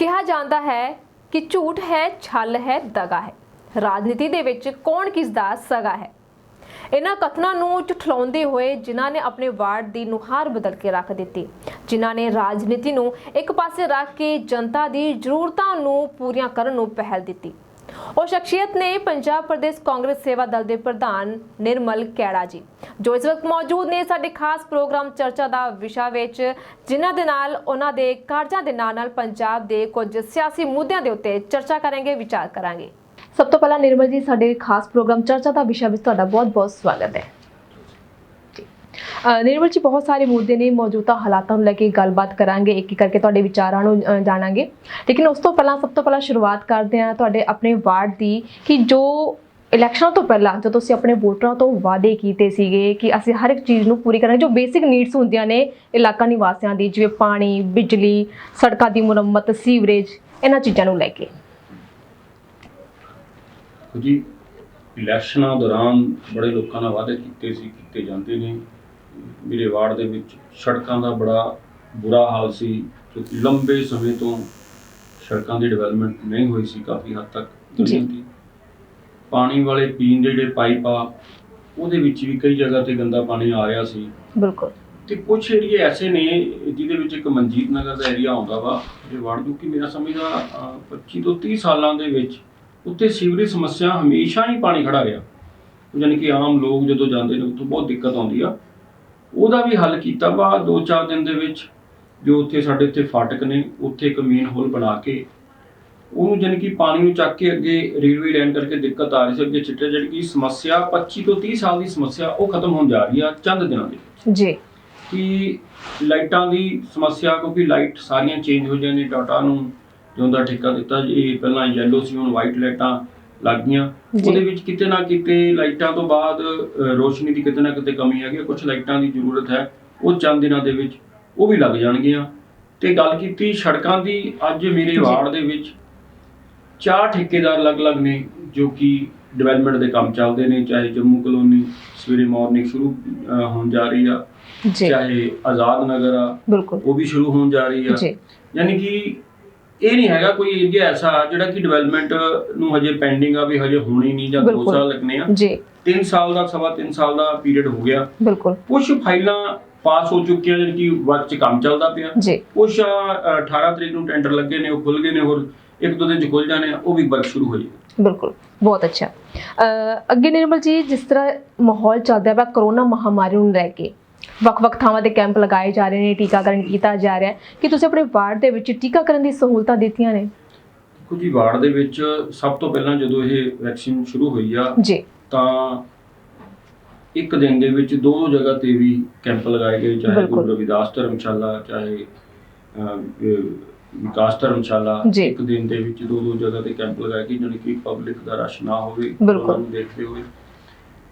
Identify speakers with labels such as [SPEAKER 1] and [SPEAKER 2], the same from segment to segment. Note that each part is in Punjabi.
[SPEAKER 1] ਕਿਹਾ ਜਾਂਦਾ ਹੈ ਕਿ ਝੂਠ ਹੈ, ਛਲ ਹੈ, ਦਗਾ ਹੈ। ਰਾਜਨੀਤੀ ਦੇ ਵਿੱਚ ਕੌਣ ਕਿਸ ਦਾ ਸਗਾ ਹੈ? ਇਹਨਾਂ ਕਥਨਾਂ ਨੂੰ ਝੁਠਲਾਉਂਦੇ ਹੋਏ ਜਿਨ੍ਹਾਂ ਨੇ ਆਪਣੇ ਵਾਰਡ ਦੀ ਨੁਹਾਰ ਬਦਲ ਕੇ ਰੱਖ ਦਿੱਤੀ, ਜਿਨ੍ਹਾਂ ਨੇ ਰਾਜਨੀਤੀ ਨੂੰ ਇੱਕ ਪਾਸੇ ਰੱਖ ਕੇ ਜਨਤਾ ਦੀ ਜ਼ਰੂਰਤਾਂ ਨੂੰ ਪੂਰੀਆਂ ਕਰਨ ਨੂੰ ਪਹਿਲ ਦਿੱਤੀ। ਉਹ ਸ਼ਖਸੀਅਤ ਨੇ ਪੰਜਾਬ ਪ੍ਰਦੇਸ਼ ਕਾਂਗਰਸ ਸੇਵਾ ਦਲ ਦੇ ਪ੍ਰਧਾਨ ਨਿਰਮਲ ਕੈੜਾ ਜੀ। ਜੋ ਇਸ ਵਕਤ ਮੌਜੂਦ ਨੇ, ਸਾਡੇ ਖਾਸ ਪ੍ਰੋਗਰਾਮ ਚਰਚਾ ਦਾ ਵਿਸ਼ਾ ਵਿੱਚ, ਜਿਨ੍ਹਾਂ ਦੇ ਨਾਲ ਉਹਨਾਂ ਦੇ ਕਾਰਜਾਂ ਦੇ ਨਾਲ ਨਾਲ ਪੰਜਾਬ ਦੇ ਕੁਝ ਸਿਆਸੀ ਮੁੱਦਿਆਂ ਦੇ ਉੱਤੇ ਚਰਚਾ ਕਰਾਂਗੇ, ਵਿਚਾਰ ਕਰਾਂਗੇ। ਸਭ ਤੋਂ ਪਹਿਲਾਂ ਨਿਰਮਲ ਜੀ, ਸਾਡੇ ਖਾਸ ਪ੍ਰੋਗਰਾਮ ਚਰਚਾ ਦਾ ਵਿਸ਼ਾ ਵਿੱਚ ਤੁਹਾਡਾ ਬਹੁਤ-ਬਹੁਤ ਸਵਾਗਤ ਹੈ। ਨਿਰਮਲ ਜੀ ਬਹੁਤ ਸਾਰੇ ਮੁੱਦੇ ਨੇ, ਮੌਜੂਦਾ ਹਾਲਾਤਾਂ ਨੂੰ ਲੈ ਕੇ ਗੱਲਬਾਤ ਕਰਾਂਗੇ ਇੱਕ ਇੱਕ ਕਰਕੇ ਤੁਹਾਡੇ ਵਿਚਾਰਾਂ ਨੂੰ ਜਾਣਾਂਗੇ। ਲੇਕਿਨ ਉਸ ਤੋਂ ਪਹਿਲਾਂ, ਸਭ ਤੋਂ ਪਹਿਲਾਂ ਸ਼ੁਰੂਆਤ ਕਰਦੇ ਹਾਂ ਤੁਹਾਡੇ ਆਪਣੇ ਵਾਰਡ ਦੀ ਕਿ ਜੋ ਇਲੈਕਸ਼ਨਾਂ ਤੋਂ ਪਹਿਲਾਂ ਜਦੋਂ ਤੁਸੀਂ ਆਪਣੇ ਵੋਟਰਾਂ ਤੋਂ ਵਾਅਦੇ ਕੀਤੇ ਸੀਗੇ ਕਿ ਅਸੀਂ ਹਰ ਇੱਕ ਚੀਜ਼ ਨੂੰ ਪੂਰੀ ਕਰਾਂਗੇ, ਜੋ ਬੇਸਿਕ ਨੀਡਸ ਹੁੰਦੀਆਂ ਨੇ ਇਲਾਕਾ ਨਿਵਾਸੀਆਂ ਦੀ, ਜਿਵੇਂ ਪਾਣੀ, ਬਿਜਲੀ, ਸੜਕਾਂ ਦੀ ਮੁਰੰਮਤ ਸੀਵਰੇਜ ਇਹਨਾਂ ਚੀਜ਼ਾਂ ਨੂੰ ਲੈ ਕੇ।
[SPEAKER 2] ਜੀ, ਇਲੈਕਸ਼ਨਾਂ ਦੌਰਾਨ ਬੜੇ ਲੋਕਾਂ ਨਾਲ ਵਾਅਦੇ ਕੀਤੇ ਸੀ, ਕੀਤੇ ਜਾਂਦੇ ਨੇ। ਮੇਰੇ ਵਾਰਡ ਦੇ ਵਿੱਚ ਸੜਕਾਂ ਦਾ ਬੜਾ ਬੁਰਾ ਹਾਲ ਸੀ ਕਿਉਂਕਿ ਲੰਬੇ ਸਮੇਂ ਤੋਂ ਸੜਕਾਂ ਦੀ ਡਿਵੈਲਪਮੈਂਟ ਨਹੀਂ ਹੋਈ ਸੀ ਕਾਫੀ ਹੱਦ ਤੱਕ ਦੀ ਪਾਣੀ ਵਾਲੇ ਪੀਣ ਦੇ ਜਿਹੜੇ ਪਾਈਪ ਆ ਉਹਦੇ ਵਿੱਚ ਵੀ ਕਈ ਜਗ੍ਹਾ ਤੇ ਗੰਦਾ ਪਾਣੀ ਆ ਰਿਹਾ ਸੀ।
[SPEAKER 1] ਬਿਲਕੁਲ।
[SPEAKER 2] ਤੇ ਕੁਝ ਏਰੀਏ ਐਸੇ ਨੇ ਜਿਹਦੇ ਵਿੱਚ ਇੱਕ ਮਨਜੀਤ ਨਗਰ ਦਾ ਏਰੀਆ ਆਉਂਦਾ ਵਾ ਜੇ ਵਾਰਡ ਕਿਉਂਕਿ ਮੇਰਾ ਸਮਝਦਾ ਅਹ, 25 ਤੋਂ 30 ਸਾਲਾਂ ਦੇ ਵਿੱਚ ਉੱਤੇ ਸੀਵਰੇਜ ਸਮੱਸਿਆ ਹਮੇਸ਼ਾ ਹੀ ਪਾਣੀ ਖੜਾ ਰਿਹਾ। ਯਾਨੀ ਕਿ ਆਮ ਲੋਕ ਜਦੋਂ ਜਾਂਦੇ ਨੇ ਉੱਥੋਂ ਬਹੁਤ ਦਿੱਕਤ ਆਉਂਦੀ ਆ। ਉਹਦਾ ਵੀ ਹੱਲ ਕੀਤਾ। ਵਾ ਦੋ ਚਾਰ ਦਿਨ ਦੇ ਵਿੱਚ ਜੋ ਉੱਥੇ ਸਾਡੇ ਇੱਥੇ ਫਾਟਕ ਨੇ ਉੱਥੇ ਇੱਕ ਮੇਨ ਹੋਲ ਬਣਾ ਕੇ ਉਹਨੂੰ ਜਾਣੀ ਕਿ ਪਾਣੀ ਨੂੰ ਚੱਕ ਕੇ ਅੱਗੇ ਰੇਲਵੇ ਲਾਈਨ ਕਰਕੇ ਦਿੱਕਤ ਆ ਰਹੀ ਸੀ ਅੱਗੇ ਚਿੱਟੇ ਜਿਹੜੀ ਕਿ ਸਮੱਸਿਆ 25 ਤੋਂ 30 ਸਾਲ ਦੀ ਸਮੱਸਿਆ ਉਹ ਖਤਮ ਹੋਣ ਜਾ ਰਹੀ ਆ ਚੰਦ ਦਿਨਾਂ ਦੇ।
[SPEAKER 1] ਜੀ।
[SPEAKER 2] ਕਿ ਲਾਈਟਾਂ ਦੀ ਸਮੱਸਿਆ ਕਿਉਂਕਿ ਲਾਈਟ ਸਾਰੀਆਂ ਚੇਂਜ ਹੋ ਜਾਂਦੀਆਂ ਨੂੰ ਜਦੋਂ ਦਾ ਠੇਕਾ ਦਿੱਤਾ ਜੀ ਇਹ ਪਹਿਲਾਂ ਯੈਲੋ ਸੀ ਹੁਣ ਵਾਈਟ ਲਾਈਟਾਂ। ਲੱਗ ਗਈਆਂ। ਉਹਦੇ ਵਿੱਚ ਕਿਤੇ ਨਾ ਕਿਤੇ ਲਾਈਟਾਂ ਤੋਂ ਬਾਅਦ ਰੋਸ਼ਨੀ ਦੀ ਕਿਤੇ ਨਾ ਕਿਤੇ ਕਮੀ ਹੈਗੀ ਕੁਝ ਲਾਈਟਾਂ ਦੀ ਜ਼ਰੂਰਤ ਹੈ ਉਹ ਚੰਦ ਦਿਨਾਂ ਦੇ ਵਿੱਚ ਉਹ ਵੀ ਲੱਗ ਜਾਣਗੀਆਂ। ਤੇ ਗੱਲ ਕੀਤੀ ਸੜਕਾਂ ਦੀ ਅੱਜ ਮੇਰੇ। ਵਾਰਡ ਦੇ ਵਿੱਚ ਚਾਰ ਠੇਕੇਦਾਰ ਅਲੱਗ-ਅਲੱਗ ਨੇ ਜੋ ਕਿ ਡਿਵੈਲਪਮੈਂਟ ਦੇ ਕੰਮ ਚੱਲਦੇ ਨੇ ਚਾਹੇ ਜੰਮੂ ਕਲੋਨੀ ਸਵੇਰੇ ਮਾਰਨਿੰਗ ਸ਼ੁਰੂ ਹੋਣ ਜਾ ਰਹੀ ਆ ਚਾਹੇ ਆਜ਼ਾਦ ਨਗਰ ਆ ਉਹ ਵੀ ਸ਼ੁਰੂ ਹੋਣ ਜਾ ਰਹੀ ਆ। ਯਾਨੀ ਕਿ ਇਹ ਨਹੀਂ ਹੈਗਾ ਕੋਈ ਏਰੀਆ ਐਸਾ ਜਿਹੜਾ ਕਿ ਡਿਵੈਲਪਮੈਂਟ ਨੂੰ ਹਜੇ ਪੈਂਡਿੰਗ ਆ ਵੀ ਹਜੇ ਹੋਣੀ ਨਹੀਂ ਜਾਂ 2
[SPEAKER 1] ਬਿਲਕੁਲ।
[SPEAKER 2] ਸਾਲ ਲੱਗਣੇ ਆ।
[SPEAKER 1] ਜੀ।
[SPEAKER 2] 3 ਸਾਲ ਦਾ ਸਵਾ 3 ਸਾਲ ਦਾ ਪੀਰੀਅਡ ਹੋ ਗਿਆ।
[SPEAKER 1] ਬਿਲਕੁਲ।
[SPEAKER 2] ਕੁਝ ਫਾਈਲਾਂ ਪਾਸ ਹੋ ਚੁੱਕੀਆਂ ਜਿਹੜੀ ਕਿ ਵਰਕ 'ਚ ਕੰਮ ਚੱਲਦਾ ਪਿਆ। ਕੁਝ 18 ਤਰੀਕ ਨੂੰ ਟੈਂਡਰ ਲੱਗੇ ਨੇ ਉਹ ਖੁੱਲ ਗਏ ਨੇ ਹੋਰ ਇੱਕ ਦੋ ਦਿਨ 'ਚ ਖੁੱਲ ਜਾਣੇ ਆ ਉਹ ਵੀ ਵਰਕ ਸ਼ੁਰੂ ਹੋ ਜਾਏ।
[SPEAKER 1] ਬਿਲਕੁਲ। ਬਹੁਤ ਅੱਛਾ। ਅ, ਅੱਗੇ ਨਿਰਮਲ ਜੀ ਜਿਸ ਤਰ੍ਹਾਂ ਮਾਹੌਲ ਚੱਲਦਾ ਪਿਆ ਕਰੋਨਾ ਮਹਾਮਾਰੀ ਨੂੰ ਲੈ ਕੇ ਵੱਖ-ਵੱਖ ਥਾਵਾਂ ਤੇ ਕੈਂਪ ਲਗਾਏ ਜਾ ਰਹੇ ਨੇ ਟੀਕਾਕਰਨ ਕੀਤਾ ਜਾ ਰਿਹਾ ਹੈ ਕਿ ਤੁਸੀਂ ਆਪਣੇ ਵਾਰਡ ਦੇ ਵਿੱਚ ਟੀਕਾਕਰਨ ਦੀ ਸਹੂਲਤਾਂ ਦਿੱਤੀਆਂ ਨੇ
[SPEAKER 2] ਦੇਖੋ ਜੀ ਵਾਰਡ ਦੇ ਵਿੱਚ ਸਭ ਤੋਂ ਪਹਿਲਾਂ ਜਦੋਂ ਇਹ ਵੈਕਸੀਨ ਸ਼ੁਰੂ ਹੋਈ ਆ
[SPEAKER 1] ਜੀ
[SPEAKER 2] ਤਾਂ ਇੱਕ ਦਿਨ ਦੇ ਵਿੱਚ ਦੋ ਜਗ੍ਹਾ ਤੇ ਵੀ ਕੈਂਪ ਲਗਾਏ ਗਏ ਚਾਹੇ। ਗੁਰੂ ਰਵਿਦਾਸ ਧਰਮਸ਼ਾਲਾ ਚਾਹੇ ਵਿਕਾਸ ਧਰਮਸ਼ਾਲਾ। ਇੱਕ ਦਿਨ ਦੇ ਵਿੱਚ ਦੋ ਦੋ ਜਗ੍ਹਾ ਤੇ ਕੈਂਪ ਲਗਾਏ ਗਏ ਜਾਣੀ ਕਿ ਪਬਲਿਕ ਦਾ ਰਸ਼ ਨਾ ਹੋਵੇ
[SPEAKER 1] ਬਿਲਕੁਲ।
[SPEAKER 2] ਉਹਨਾਂ ਨੂੰ ਦੇਖਦੇ ਹੋਏ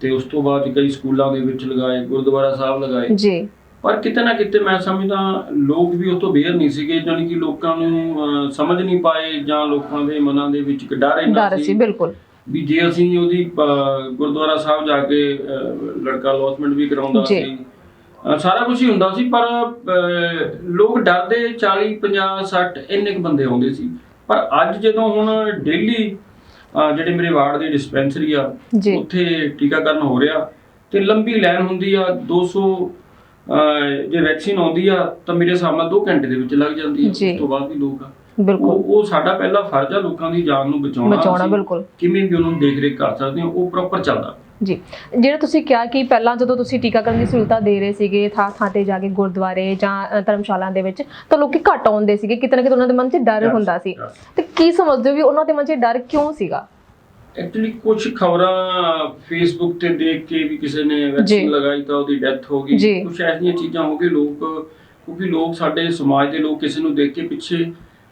[SPEAKER 2] ਤੇ ਉਸ ਤੋਂ ਬਾਅਦ ਕਈ ਸਕੂਲਾਂ ਦੇ ਵਿੱਚ ਲਗਾਏ ਗੁਰਦੁਆਰਾ ਸਾਹਿਬ ਲਗਾਏ।
[SPEAKER 1] ਜੀ।
[SPEAKER 2] ਪਰ ਕਿਤੇ ਨਾ ਕਿਤੇ ਮੈਂ ਸਮਝਦਾ ਲੋਕ ਵੀ ਉਹ ਤੋਂ ਬੇਅਰ ਨਹੀਂ ਸੀਗੇ ਜਾਣੀ ਕਿ ਲੋਕਾਂ ਨੂੰ ਸਮਝ ਨਹੀਂ ਪਾਏ ਜਾਂ ਲੋਕਾਂ ਦੇ ਮਨਾਂ ਦੇ ਵਿੱਚ ਇੱਕ ਡਰ ਇੰਨਾ
[SPEAKER 1] ਡਰ ਸੀ ਬਿਲਕੁਲ।
[SPEAKER 2] ਵੀ ਜੇ ਅਸੀਂ ਉਹਦੀ ਗੁਰਦੁਆਰਾ ਸਾਹਿਬ ਜਾ ਕੇ ਲੜਕਾ ਲੌਸਮੈਂਟ ਵੀ ਕਰਾਉਂਦਾ। ਸੀ। ਸਾਰਾ ਕੁਝ ਹੀ ਹੁੰਦਾ ਸੀ ਪਰ ਲੋਕ ਡਰਦੇ 40 50 60 ਇੰਨੇ ਕੁ ਬੰਦੇ ਆਉਂਦੇ ਸੀ। ਪਰ ਅੱਜ ਜਦੋਂ ਹੁਣ ਡੇਲੀ ਜਿਹੜੇ ਮੇਰੇ ਵਾਰਡ ਦੀ ਡਿਸਪੈਂਸਰੀ ਆ। ਉੱਥੇ ਟੀਕਾਕਰਨ ਹੋ ਰਿਹਾ ਤੇ ਲੰਬੀ ਲਾਈਨ ਹੁੰਦੀ ਆ 200 ਅਹ, ਜੇ ਵੈਕਸੀਨ ਆਉਂਦੀ ਆ ਤਾਂ ਮੇਰੇ ਹਿਸਾਬ ਨਾਲ 2 ਘੰਟੇ ਦੇ ਵਿੱਚ ਲੱਗ ਜਾਂਦੀ ਆ। ਉਸ ਤੋਂ ਬਾਅਦ ਵੀ ਲੋਕ ਆ
[SPEAKER 1] ਬਿਲਕੁਲ
[SPEAKER 2] ਉਹ ਉਹ ਸਾਡਾ ਪਹਿਲਾ ਫਰਜ਼ ਆ ਲੋਕਾਂ ਦੀ ਜਾਨ ਨੂੰ ਬਚਾਉਣਾ
[SPEAKER 1] ਬਚਾਉਣਾ,
[SPEAKER 2] ਅਸੀਂ
[SPEAKER 1] ਬਿਲਕੁਲ।
[SPEAKER 2] ਕਿਵੇਂ ਵੀ ਉਹਨਾਂ ਨੂੰ ਦੇਖ ਰੇਖ ਕਰ ਸਕਦੇ ਹਾਂ ਉਹ ਪ੍ਰੋਪਰ ਚੱਲਦਾ
[SPEAKER 1] ਜੀ ਜਿਹੜਾ ਤੁਸੀਂ ਕਿਹਾ ਕਿ ਪਹਿਲਾਂ ਜਦੋਂ ਤੁਸੀਂ ਟੀਕਾਕਰਨ ਦੀ ਸਹੂਲਤਾਂ ਦੇ ਰਹੇ ਸੀਗੇ ਥਾਂ ਥਾਂ ਤੇ ਜਾ ਕੇ ਗੁਰਦੁਆਰੇ ਜਾਂ ਅ, ਧਰਮਸ਼ਾਲਾ ਦੇ ਵਿੱਚ ਤਾਂ ਲੋਕੀ ਘੱਟ ਆਉਂਦੇ ਸੀਗੇ ਕਿਤੇ ਨਾ ਕਿਤੇ ਉਹਨਾਂ ਦੇ ਮਨ 'ਚ ਡਰ
[SPEAKER 2] ਡਰ
[SPEAKER 1] ਹੁੰਦਾ
[SPEAKER 2] ਸੀ,
[SPEAKER 1] ਸੀ
[SPEAKER 2] ਡਰ।
[SPEAKER 1] ਤੇ ਕੀ ਸਮਝਦੇ ਹੋ ਵੀ ਉਹਨਾਂ ਦੇ ਮਨ 'ਚ ਡਰ ਕਿਉਂ ਸੀਗਾ
[SPEAKER 2] ਐਕਚੁਅਲੀ ਕੁਝ ਖਬਰਾਂ ਫੇਸਬੁੱਕ ਤੇ ਦੇਖ ਕੇ ਵੀ ਕਿਸੇ ਨੇ
[SPEAKER 1] ਜੀ।
[SPEAKER 2] ਵੈਕਸੀਨ ਲਗਾਈ ਤਾਂ ਉਹਦੀ ਡੈਥ ਹੋ
[SPEAKER 1] ਜੀ।
[SPEAKER 2] ਗਈ ਕੁਝ ਐਸੀਆਂ ਚੀਜ਼ਾਂ ਹੋ ਗਈ ਲੋਕ ਕਿਉਂਕਿ ਲੋਕ ਸਾਡੇ ਸਮਾਜ ਦੇ ਲੋਕ ਕਿਸੇ ਨੂੰ ਦੇਖ ਕੇ ਪਿੱਛੇ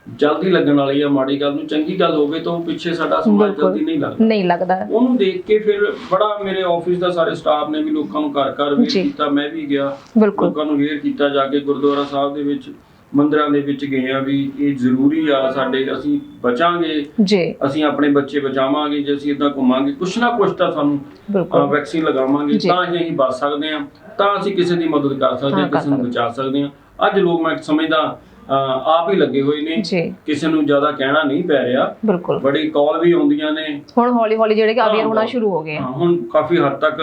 [SPEAKER 2] ਜਲਦੀ ਲੱਗਣ ਵਾਲੀ ਆ ਮਾੜੀ ਗੱਲ ਨੂੰ ਚੰਗੀ ਗੱਲ ਹੋਵੇ ਤਾਂ ਉਹ ਪਿੱਛੇ ਸਾਡਾ ਸਮਾਜ
[SPEAKER 1] ਬਿਲਕੁਲ।
[SPEAKER 2] ਜਲਦੀ ਨਹੀਂ ਲੱਗਦਾ
[SPEAKER 1] ਨਹੀਂ ਲੱਗਦਾ
[SPEAKER 2] ਉਹਨੂੰ ਦੇਖ ਕੇ ਫਿਰ ਬੜਾ ਮੇਰੇ ਆਫਿਸ ਦਾ ਸਾਰੇ ਸਟਾਫ ਨੇ ਵੀ ਲੋਕਾਂ ਨੂੰ ਘਰ ਘਰ
[SPEAKER 1] ਜੀ।
[SPEAKER 2] ਕੀਤਾ ਮੈਂ ਵੀ ਗਿਆ
[SPEAKER 1] ਬਿਲਕੁਲ
[SPEAKER 2] ਲੋਕਾਂ ਨੂੰ ਵੇਅਰ ਕੀਤਾ ਜਾ ਕੇ ਗੁਰਦੁਆਰਾ ਸਾਹਿਬ ਦੇ ਵਿੱਚ ਮੰਦਿਰਾਂ ਦੇ ਵਿੱਚ ਗਏ ਆ ਵੀ ਇਹ ਜ਼ਰੂਰੀ ਆ ਸਾਡੇ ਅਸੀਂ ਬਚਾਂਗੇ
[SPEAKER 1] ਜੀ
[SPEAKER 2] ਅਸੀਂ ਆਪਣੇ ਬੱਚੇ ਬਚਾਵਾਂਗੇ ਜੇ ਅਸੀਂ ਇਦਾਂ ਘੁੰਮਾਂਗੇ ਕੁਛ ਨਾ ਕੁਛ ਤਾਂ ਸਾਨੂੰ
[SPEAKER 1] ਬਿਲਕੁਲ
[SPEAKER 2] ਵੈਕਸੀਨ ਲਗਾਵਾਂਗੇ
[SPEAKER 1] ਜੀ।
[SPEAKER 2] ਤਾਂ ਹੀ ਅਸੀਂ ਬਚ ਸਕਦੇ ਹਾਂ ਤਾਂ ਅਸੀਂ ਕਿਸੇ ਦੀ ਮਦਦ ਕਰ ਸਕਦੇ
[SPEAKER 1] ਹਾਂ, ਕਰ
[SPEAKER 2] ਕਿਸੇ ਨੂੰ
[SPEAKER 1] ਸਕਦੇ।
[SPEAKER 2] ਬਚਾ ਸਕਦੇ ਹਾਂ ਅੱਜ ਲੋਕ ਮੈਂ ਸਮਝਦਾ ਆਪ ਹੀ ਲੱਗੇ ਹੋਏ ਨੇ।
[SPEAKER 1] ਜੀ।
[SPEAKER 2] ਕਿਸੇ ਨੂੰ ਜ਼ਿਆਦਾ ਕਹਿਣਾ ਨਹੀਂ ਪੈ ਰਿਹਾ।
[SPEAKER 1] ਬਿਲਕੁਲ।
[SPEAKER 2] ਬੜੀ ਕਾਲ ਵੀ ਆਉਂਦੀਆਂ ਨੇ।
[SPEAKER 1] ਹੁਣ ਹੌਲੀ ਹੌਲੀ ਜਿਹੜੇ ਕਿ ਅਵੇਅਰ ਹੋਣਾ। ਸ਼ੁਰੂ ਹੋ ਗਏ ਆ।
[SPEAKER 2] ਹੁਣ ਕਾਫੀ ਹੱਦ ਤੱਕ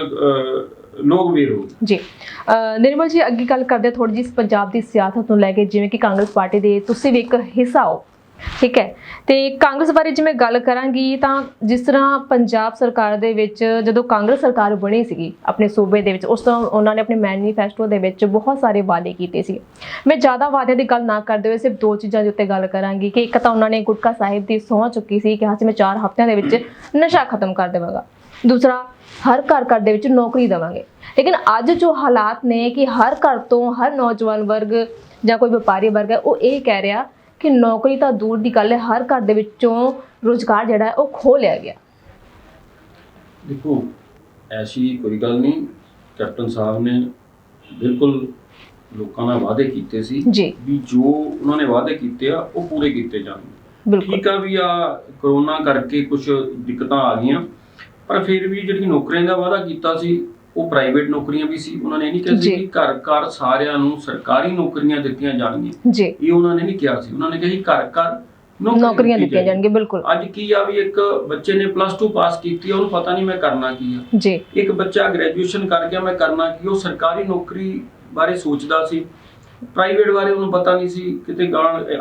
[SPEAKER 2] ਲੋਕ ਵੀ ਹੋ
[SPEAKER 1] ਜੀ। ਨਿਰਮਲ ਜੀ ਅੱਗੇ ਗੱਲ ਕਰਦੇ ਥੋੜੀ ਜਿਹੀ ਪੰਜਾਬ ਦੀ ਸਿਆਸਤ ਨੂੰ ਲੈ ਕੇ ਜਿਵੇਂ ਕਿ ਕਾਂਗਰਸ ਪਾਰਟੀ ਦੇ ਤੁਸੀਂ ਵੀ ਇੱਕ ਹਿੱਸਾ ਹੋ। ਠੀਕ ਹੈ। ਤੇ ਕਾਂਗਰਸ ਬਾਰੇ ਜੇ ਮੈਂ ਗੱਲ ਕਰਾਂਗੀ ਤਾਂ ਜਿਸ ਤਰ੍ਹਾਂ ਪੰਜਾਬ ਸਰਕਾਰ ਦੇ ਵਿੱਚ ਜਦੋਂ ਕਾਂਗਰਸ ਸਰਕਾਰ ਬਣੀ ਸੀਗੀ ਆਪਣੇ ਸੂਬੇ ਦੇ ਵਿੱਚ, ਉਸ ਤੋਂ ਉਹਨਾਂ ਨੇ ਆਪਣੇ ਮੈਨੀਫੈਸਟੋ ਦੇ ਵਿੱਚ ਬਹੁਤ ਸਾਰੇ ਵਾਅਦੇ ਕੀਤੇ ਸੀ। ਮੈਂ ਜ਼ਿਆਦਾ ਵਾਅਦਿਆਂ ਦੀ ਗੱਲ ਨਾ ਕਰਦੇ ਹੋਏ ਸਿਰਫ ਦੋ ਚੀਜ਼ਾਂ ਦੇ ਉੱਤੇ ਗੱਲ ਕਰਾਂਗੀ ਕਿ ਇੱਕ ਤਾਂ ਉਹਨਾਂ ਨੇ ਗੁਟਕਾ ਸਾਹਿਬ ਦੀ ਸਹੁੰ ਚੁੱਕੀ ਸੀ ਕਿ ਹਾਂ ਸੀ ਮੈਂ 4 ਹਫ਼ਤਿਆਂ ਦੇ ਵਿੱਚ ਨਸ਼ਾ ਖਤਮ ਕਰ ਦੇਵਾਂਗਾ। ਦੂਸਰਾ, ਹਰ ਘਰ ਘਰ ਦੇ ਵਿੱਚ ਨੌਕਰੀ ਦੇਵਾਂਗੇ। ਲੇਕਿਨ ਅੱਜ ਜੋ ਹਾਲਾਤ ਨੇ ਕਿ ਹਰ ਘਰ ਤੋਂ ਹਰ ਨੌਜਵਾਨ ਵਰਗ ਜਾਂ ਕੋਈ ਵਪਾਰੀ ਵਰਗ ਹੈ, ਉਹ ਇਹ ਕਹਿ ਰਿਹਾ ਕਿ ਨੌਕਰੀ ਤਾਂ ਦੂਰ ਦੀ ਗੱਲ ਹੈ ਹਰ ਘਰ ਦੇ ਵਿੱਚੋਂ ਰੋਜ਼ਗਾਰ ਜਿਹੜਾ ਹੈ ਉਹ ਖੋਹ ਲਿਆ ਗਿਆ।
[SPEAKER 2] ਦੇਖੋ ਐਸੀ ਕੋਈ ਗੱਲ ਨਹੀਂ ਕੈਪਟਨ ਸਾਹਿਬ ਨੇ ਬਿਲਕੁਲ ਲੋਕਾਂ ਨਾਲ ਵਾਅਦੇ ਕੀਤੇ ਸੀ ਵੀ ਜੋ ਉਹਨਾਂ ਨੇ ਵਾਅਦੇ ਕੀਤੇ ਆ ਉਹ ਪੂਰੇ ਕੀਤੇ ਜਾਣਗੇ ਠੀਕ ਆ ਵੀ ਆ ਕਰੋਨਾ ਕਰਕੇ ਕੁਝ ਦਿੱਕਤਾਂ ਆ ਗਈਆਂ ਪਰ ਫਿਰ ਵੀ ਜਿਹੜੀ ਨੌਕਰੀਆਂ ਦਾ ਵਾਅਦਾ ਕੀਤਾ ਸੀ ਉਹ ਪ੍ਰਾਈਵੇਟ ਨੌਕਰੀਆਂ ਵੀ ਸੀ ਉਹਨਾਂ ਨੇ ਇਹ ਨਹੀਂ ਕਿਹਾ ਸੀ। ਕਿ ਘਰ ਘਰ ਸਾਰਿਆਂ ਨੂੰ ਸਰਕਾਰੀ ਨੌਕਰੀਆਂ ਦਿੱਤੀਆਂ ਜਾਣਗੀਆਂ।
[SPEAKER 1] ਜੀ।
[SPEAKER 2] ਇਹ ਉਹਨਾਂ ਨੇ ਨਹੀਂ ਕਿਹਾ ਸੀ। ਉਹਨਾਂ ਨੇ ਕਿਹਾ ਸੀ ਘਰ ਘਰ
[SPEAKER 1] ਨੌਕਰੀਆਂ
[SPEAKER 2] ਦਿੱਤੀ
[SPEAKER 1] ਦਿੱਤੀਆਂ ਜਾਣਗੀਆਂ ਬਿਲਕੁਲ।
[SPEAKER 2] ਅੱਜ ਕੀ ਆ ਵੀ ਇੱਕ ਬੱਚੇ ਨੇ ਪਲੱਸ 2 ਪਾਸ ਕੀਤੀ ਆ ਉਹਨੂੰ ਪਤਾ ਨਹੀਂ ਮੈਂ ਕਰਨਾ ਕੀ ਆ।
[SPEAKER 1] ਜੀ।
[SPEAKER 2] ਇੱਕ ਬੱਚਾ ਗ੍ਰੈਜੂਏਸ਼ਨ ਕਰ ਗਿਆ ਮੈਂ ਕਰਨਾ ਕੀ ਉਹ ਸਰਕਾਰੀ ਨੌਕਰੀ ਬਾਰੇ ਸੋਚਦਾ ਸੀ। ਪ੍ਰਾਈਵੇਟ ਬਾਰੇ ਉਹਨੂੰ ਪਤਾ ਨਹੀਂ ਸੀ। ਕਿਤੇ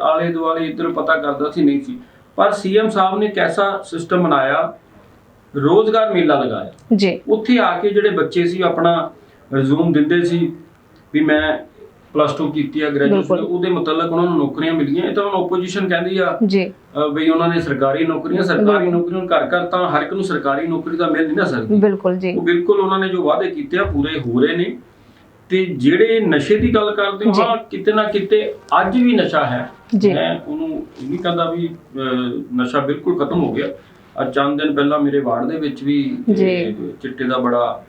[SPEAKER 2] ਆਲੇ ਦੁਆਲੇ ਇੱਧਰ ਪਤਾ ਕਰਦਾ ਸੀ ਨਹੀਂ ਸੀ। ਪਰ ਸੀਐਮ ਸਾਹਿਬ ਨੇ ਕੈਸਾ ਸਿਸਟਮ ਬਣਾਇਆ ਰੋਜ਼ਗਾਰ ਮੇਲਾ ਲਗਾਇਆ।
[SPEAKER 1] ਜੀ।
[SPEAKER 2] ਉੱਥੇ ਆ ਕੇ ਜਿਹੜੇ ਬੱਚੇ ਸੀ ਆਪਣਾ ਰਿਜ਼ੂਮ ਦਿੰਦੇ ਸੀ ਵੀ ਮੈਂ ਪਲੱਸ 2 ਕੀਤੀ ਆ ਗ੍ਰੈਜੂਏਸ਼ਨ। ਉਹਦੇ ਮੁਤਲਕ ਉਹਨਾਂ ਨੂੰ ਨੌਕਰੀਆਂ ਮਿਲੀਆਂ। ਇਹ ਤਾਂ ਹੁਣ ਆਪੋਜੀਸ਼ਨ ਕਹਿੰਦੀ ਆ
[SPEAKER 1] ਜੀ।
[SPEAKER 2] ਵੀ ਉਹਨਾਂ ਨੇ ਸਰਕਾਰੀ ਨੌਕਰੀਆਂ ਸਰਕਾਰੀ। ਨੌਕਰੀਆਂ ਘਰ ਘਰ ਤਾਂ ਹਰ ਇੱਕ ਨੂੰ ਸਰਕਾਰੀ ਨੌਕਰੀ ਤਾਂ ਮਿਲ ਨਹੀਂ ਨਾ ਸਕਦੀ।
[SPEAKER 1] ਬਿਲਕੁਲ ਜੀ।
[SPEAKER 2] ਉਹ ਬਿਲਕੁਲ ਉਹਨਾਂ ਨੇ ਜੋ ਵਾਅਦੇ ਕੀਤੇ ਆ ਪੂਰੇ ਹੋ ਰਹੇ ਨੇ। ਤੇ ਜਿਹੜੇ ਨਸ਼ੇ ਦੀ ਗੱਲ ਕਰਦੇ ਹੋ। ਹਾਂ ਕਿਤੇ ਨਾ ਕਿਤੇ ਅੱਜ ਵੀ ਨਸ਼ਾ ਹੈ। ਮੈਂ ਉਹਨੂੰ ਇਹ ਨਹੀਂ ਕਹਿੰਦਾ ਵੀ ਨਸ਼ਾ ਬਿਲਕੁਲ ਖਤਮ ਹੋ ਗਿਆ। ਅੱਜ ਚੰਦ ਦਿਨ ਪਹਿਲਾਂ ਮੇਰੇ ਵਾਰਡ ਦੇ ਵਿੱਚ ਵੀ ਚਿੱਟੇ ਦਾ ਬੜਾ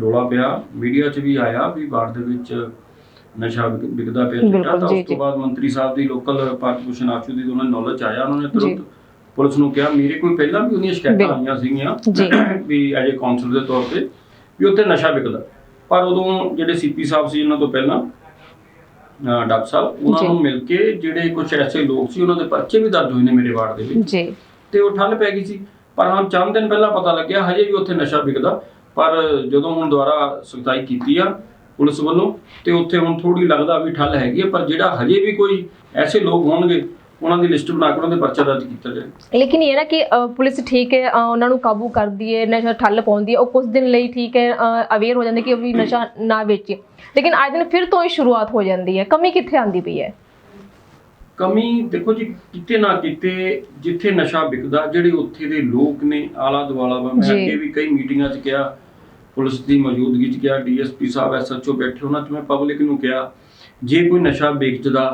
[SPEAKER 2] ਰੌਲਾ ਪਿਆ ਮੀਡੀਆ 'ਚ ਵੀ ਆਇਆ ਵੀ ਵਾਰਡ ਦੇ ਵਿੱਚ ਨਸ਼ਾ ਵਿਕ- ਵਿਕਦਾ ਪਿਆ ਚਿੱਟਾ ਤਾਂ ਉਸ ਤੋਂ। ਬਾਅਦ ਮੰਤਰੀ ਸਾਹਿਬ ਦੀ ਲੋਕਲ ਪਾਰਕ ਭੂਸ਼ਣ ਆਸ਼ੂ ਦੀ ਉਹਨਾਂ ਨੌਲੇਜ ਆਇਆ ਉਹਨਾਂ ਨੇ। ਤੁਰੰਤ ਪੁਲਿਸ ਨੂੰ ਕਿਹਾ ਮੇਰੇ ਕੋਲ ਪਹਿਲਾਂ ਵੀ ਉਹਦੀਆਂ ਸ਼ਿਕਾਇਤਾਂ। ਆਈਆਂ ਸੀਗੀਆਂ। ਵੀ ਐਜ ਏ ਕਾਉਂਸਲ ਦੇ ਤੌਰ ਤੇ ਵੀ ਉੱਥੇ ਨਸ਼ਾ ਵਿਕਦਾ ਪਰ ਉਦੋਂ ਜਿਹੜੇ ਸੀਪੀ ਸਾਹਿਬ ਸੀ ਇਹਨਾਂ ਤੋਂ ਪਹਿਲਾਂ ਡਾਕਟਰ ਸਾਹਿਬ ਉਹਨਾਂ। ਨੂੰ ਮਿਲ ਕੇ ਜਿਹੜੇ ਕੁਝ ਐਸੇ ਲੋਕ ਸੀ ਉਹਨਾਂ ਦੇ ਪਰਚੇ ਵੀ ਦਰਜ ਹੋਏ ਨੇ ਮੇਰੇ ਵਾਰਡ ਦੇ ਵਿੱਚ
[SPEAKER 1] ਜੀ
[SPEAKER 2] ਤੇ ਉਹ ਠੱਲ ਪੈ ਗਈ ਸੀ। ਪਰ ਹਾਂ ਚੰਦ ਦਿਨ ਪਹਿਲਾਂ ਪਤਾ ਲੱਗਿਆ, ਹਜੇ ਵੀ ਉੱਥੇ ਨਸ਼ਾ ਵਿਕਦਾ। ਪਰ ਜਦੋਂ ਹੁਣ ਦੁਬਾਰਾ ਸਖਤਾਈ ਕੀਤੀ ਆ ਪੁਲਿਸ ਵੱਲੋਂ, ਤੇ ਉੱਥੇ ਹੁਣ ਥੋੜੀ ਲੱਗਦਾ ਵੀ ਠੱਲ ਹੈਗੀ ਆ, ਪਰ ਜਿਹੜਾ ਹਜੇ ਵੀ ਕੋਈ ਐਸੇ ਲੋਕ ਹੋਣਗੇ, ਉਹਨਾਂ ਦੀ ਲਿਸਟ ਬਣਾ ਕੇ ਉਹਨਾਂ ਦੇ ਪਰਚਾ ਦਰਜ ਕੀਤਾ ਜਾਏ।
[SPEAKER 1] ਲੇਕਿਨ ਇਹ ਨਾ ਕਿ ਪੁਲਿਸ ਠੀਕ ਹੈ ਉਹਨਾਂ ਨੂੰ ਕਾਬੂ ਕਰਦੀ ਹੈ, ਨਸ਼ਾ ਠੱਲ ਪਾਉਂਦੀ ਹੈ, ਉਹ ਕੁਝ ਦਿਨ ਲਈ ਠੀਕ ਹੈ ਅਵੇਅਰ ਹੋ ਜਾਂਦੇ ਕਿ ਵੀ ਨਸ਼ਾ ਨਾ ਵੇਚੇ। ਲੇਕਿਨ ਅੱਜ ਦਿਨ ਫਿਰ ਤੋਂ ਹੀ ਸ਼ੁਰੂਆਤ ਹੋ ਜਾਂਦੀ ਹੈ, ਕਮੀ ਕਿੱਥੇ ਆਂਦੀ ਪਈ ਹੈ?
[SPEAKER 2] ਕਮੀ ਦੇਖੋ ਜੀ ਕਿਤੇ ਨਾ ਕਿਤੇ ਜਿੱਥੇ ਨਸ਼ਾ ਵਿਕਦਾ ਜਿਹੜੇ ਉੱਥੇ ਦੇ ਲੋਕ ਨੇ ਆਲਾ ਦੁਆਲਾ ਵਾ ਮੈਂ। ਅੱਗੇ ਵੀ ਕਈ ਮੀਟਿੰਗਾਂ 'ਚ ਕਿਹਾ ਪੁਲਿਸ ਦੀ ਮੌਜੂਦਗੀ 'ਚ ਕਿਹਾ ਡੀਐਸਪੀ ਸਾਹਿਬ ਐਸਐਚਓ ਬੈਠੇ ਉਹਨਾਂ 'ਚ ਮੈਂ ਪਬਲਿਕ ਨੂੰ ਕਿਹਾ ਜੇ ਕੋਈ ਨਸ਼ਾ ਵੇਚਦਾ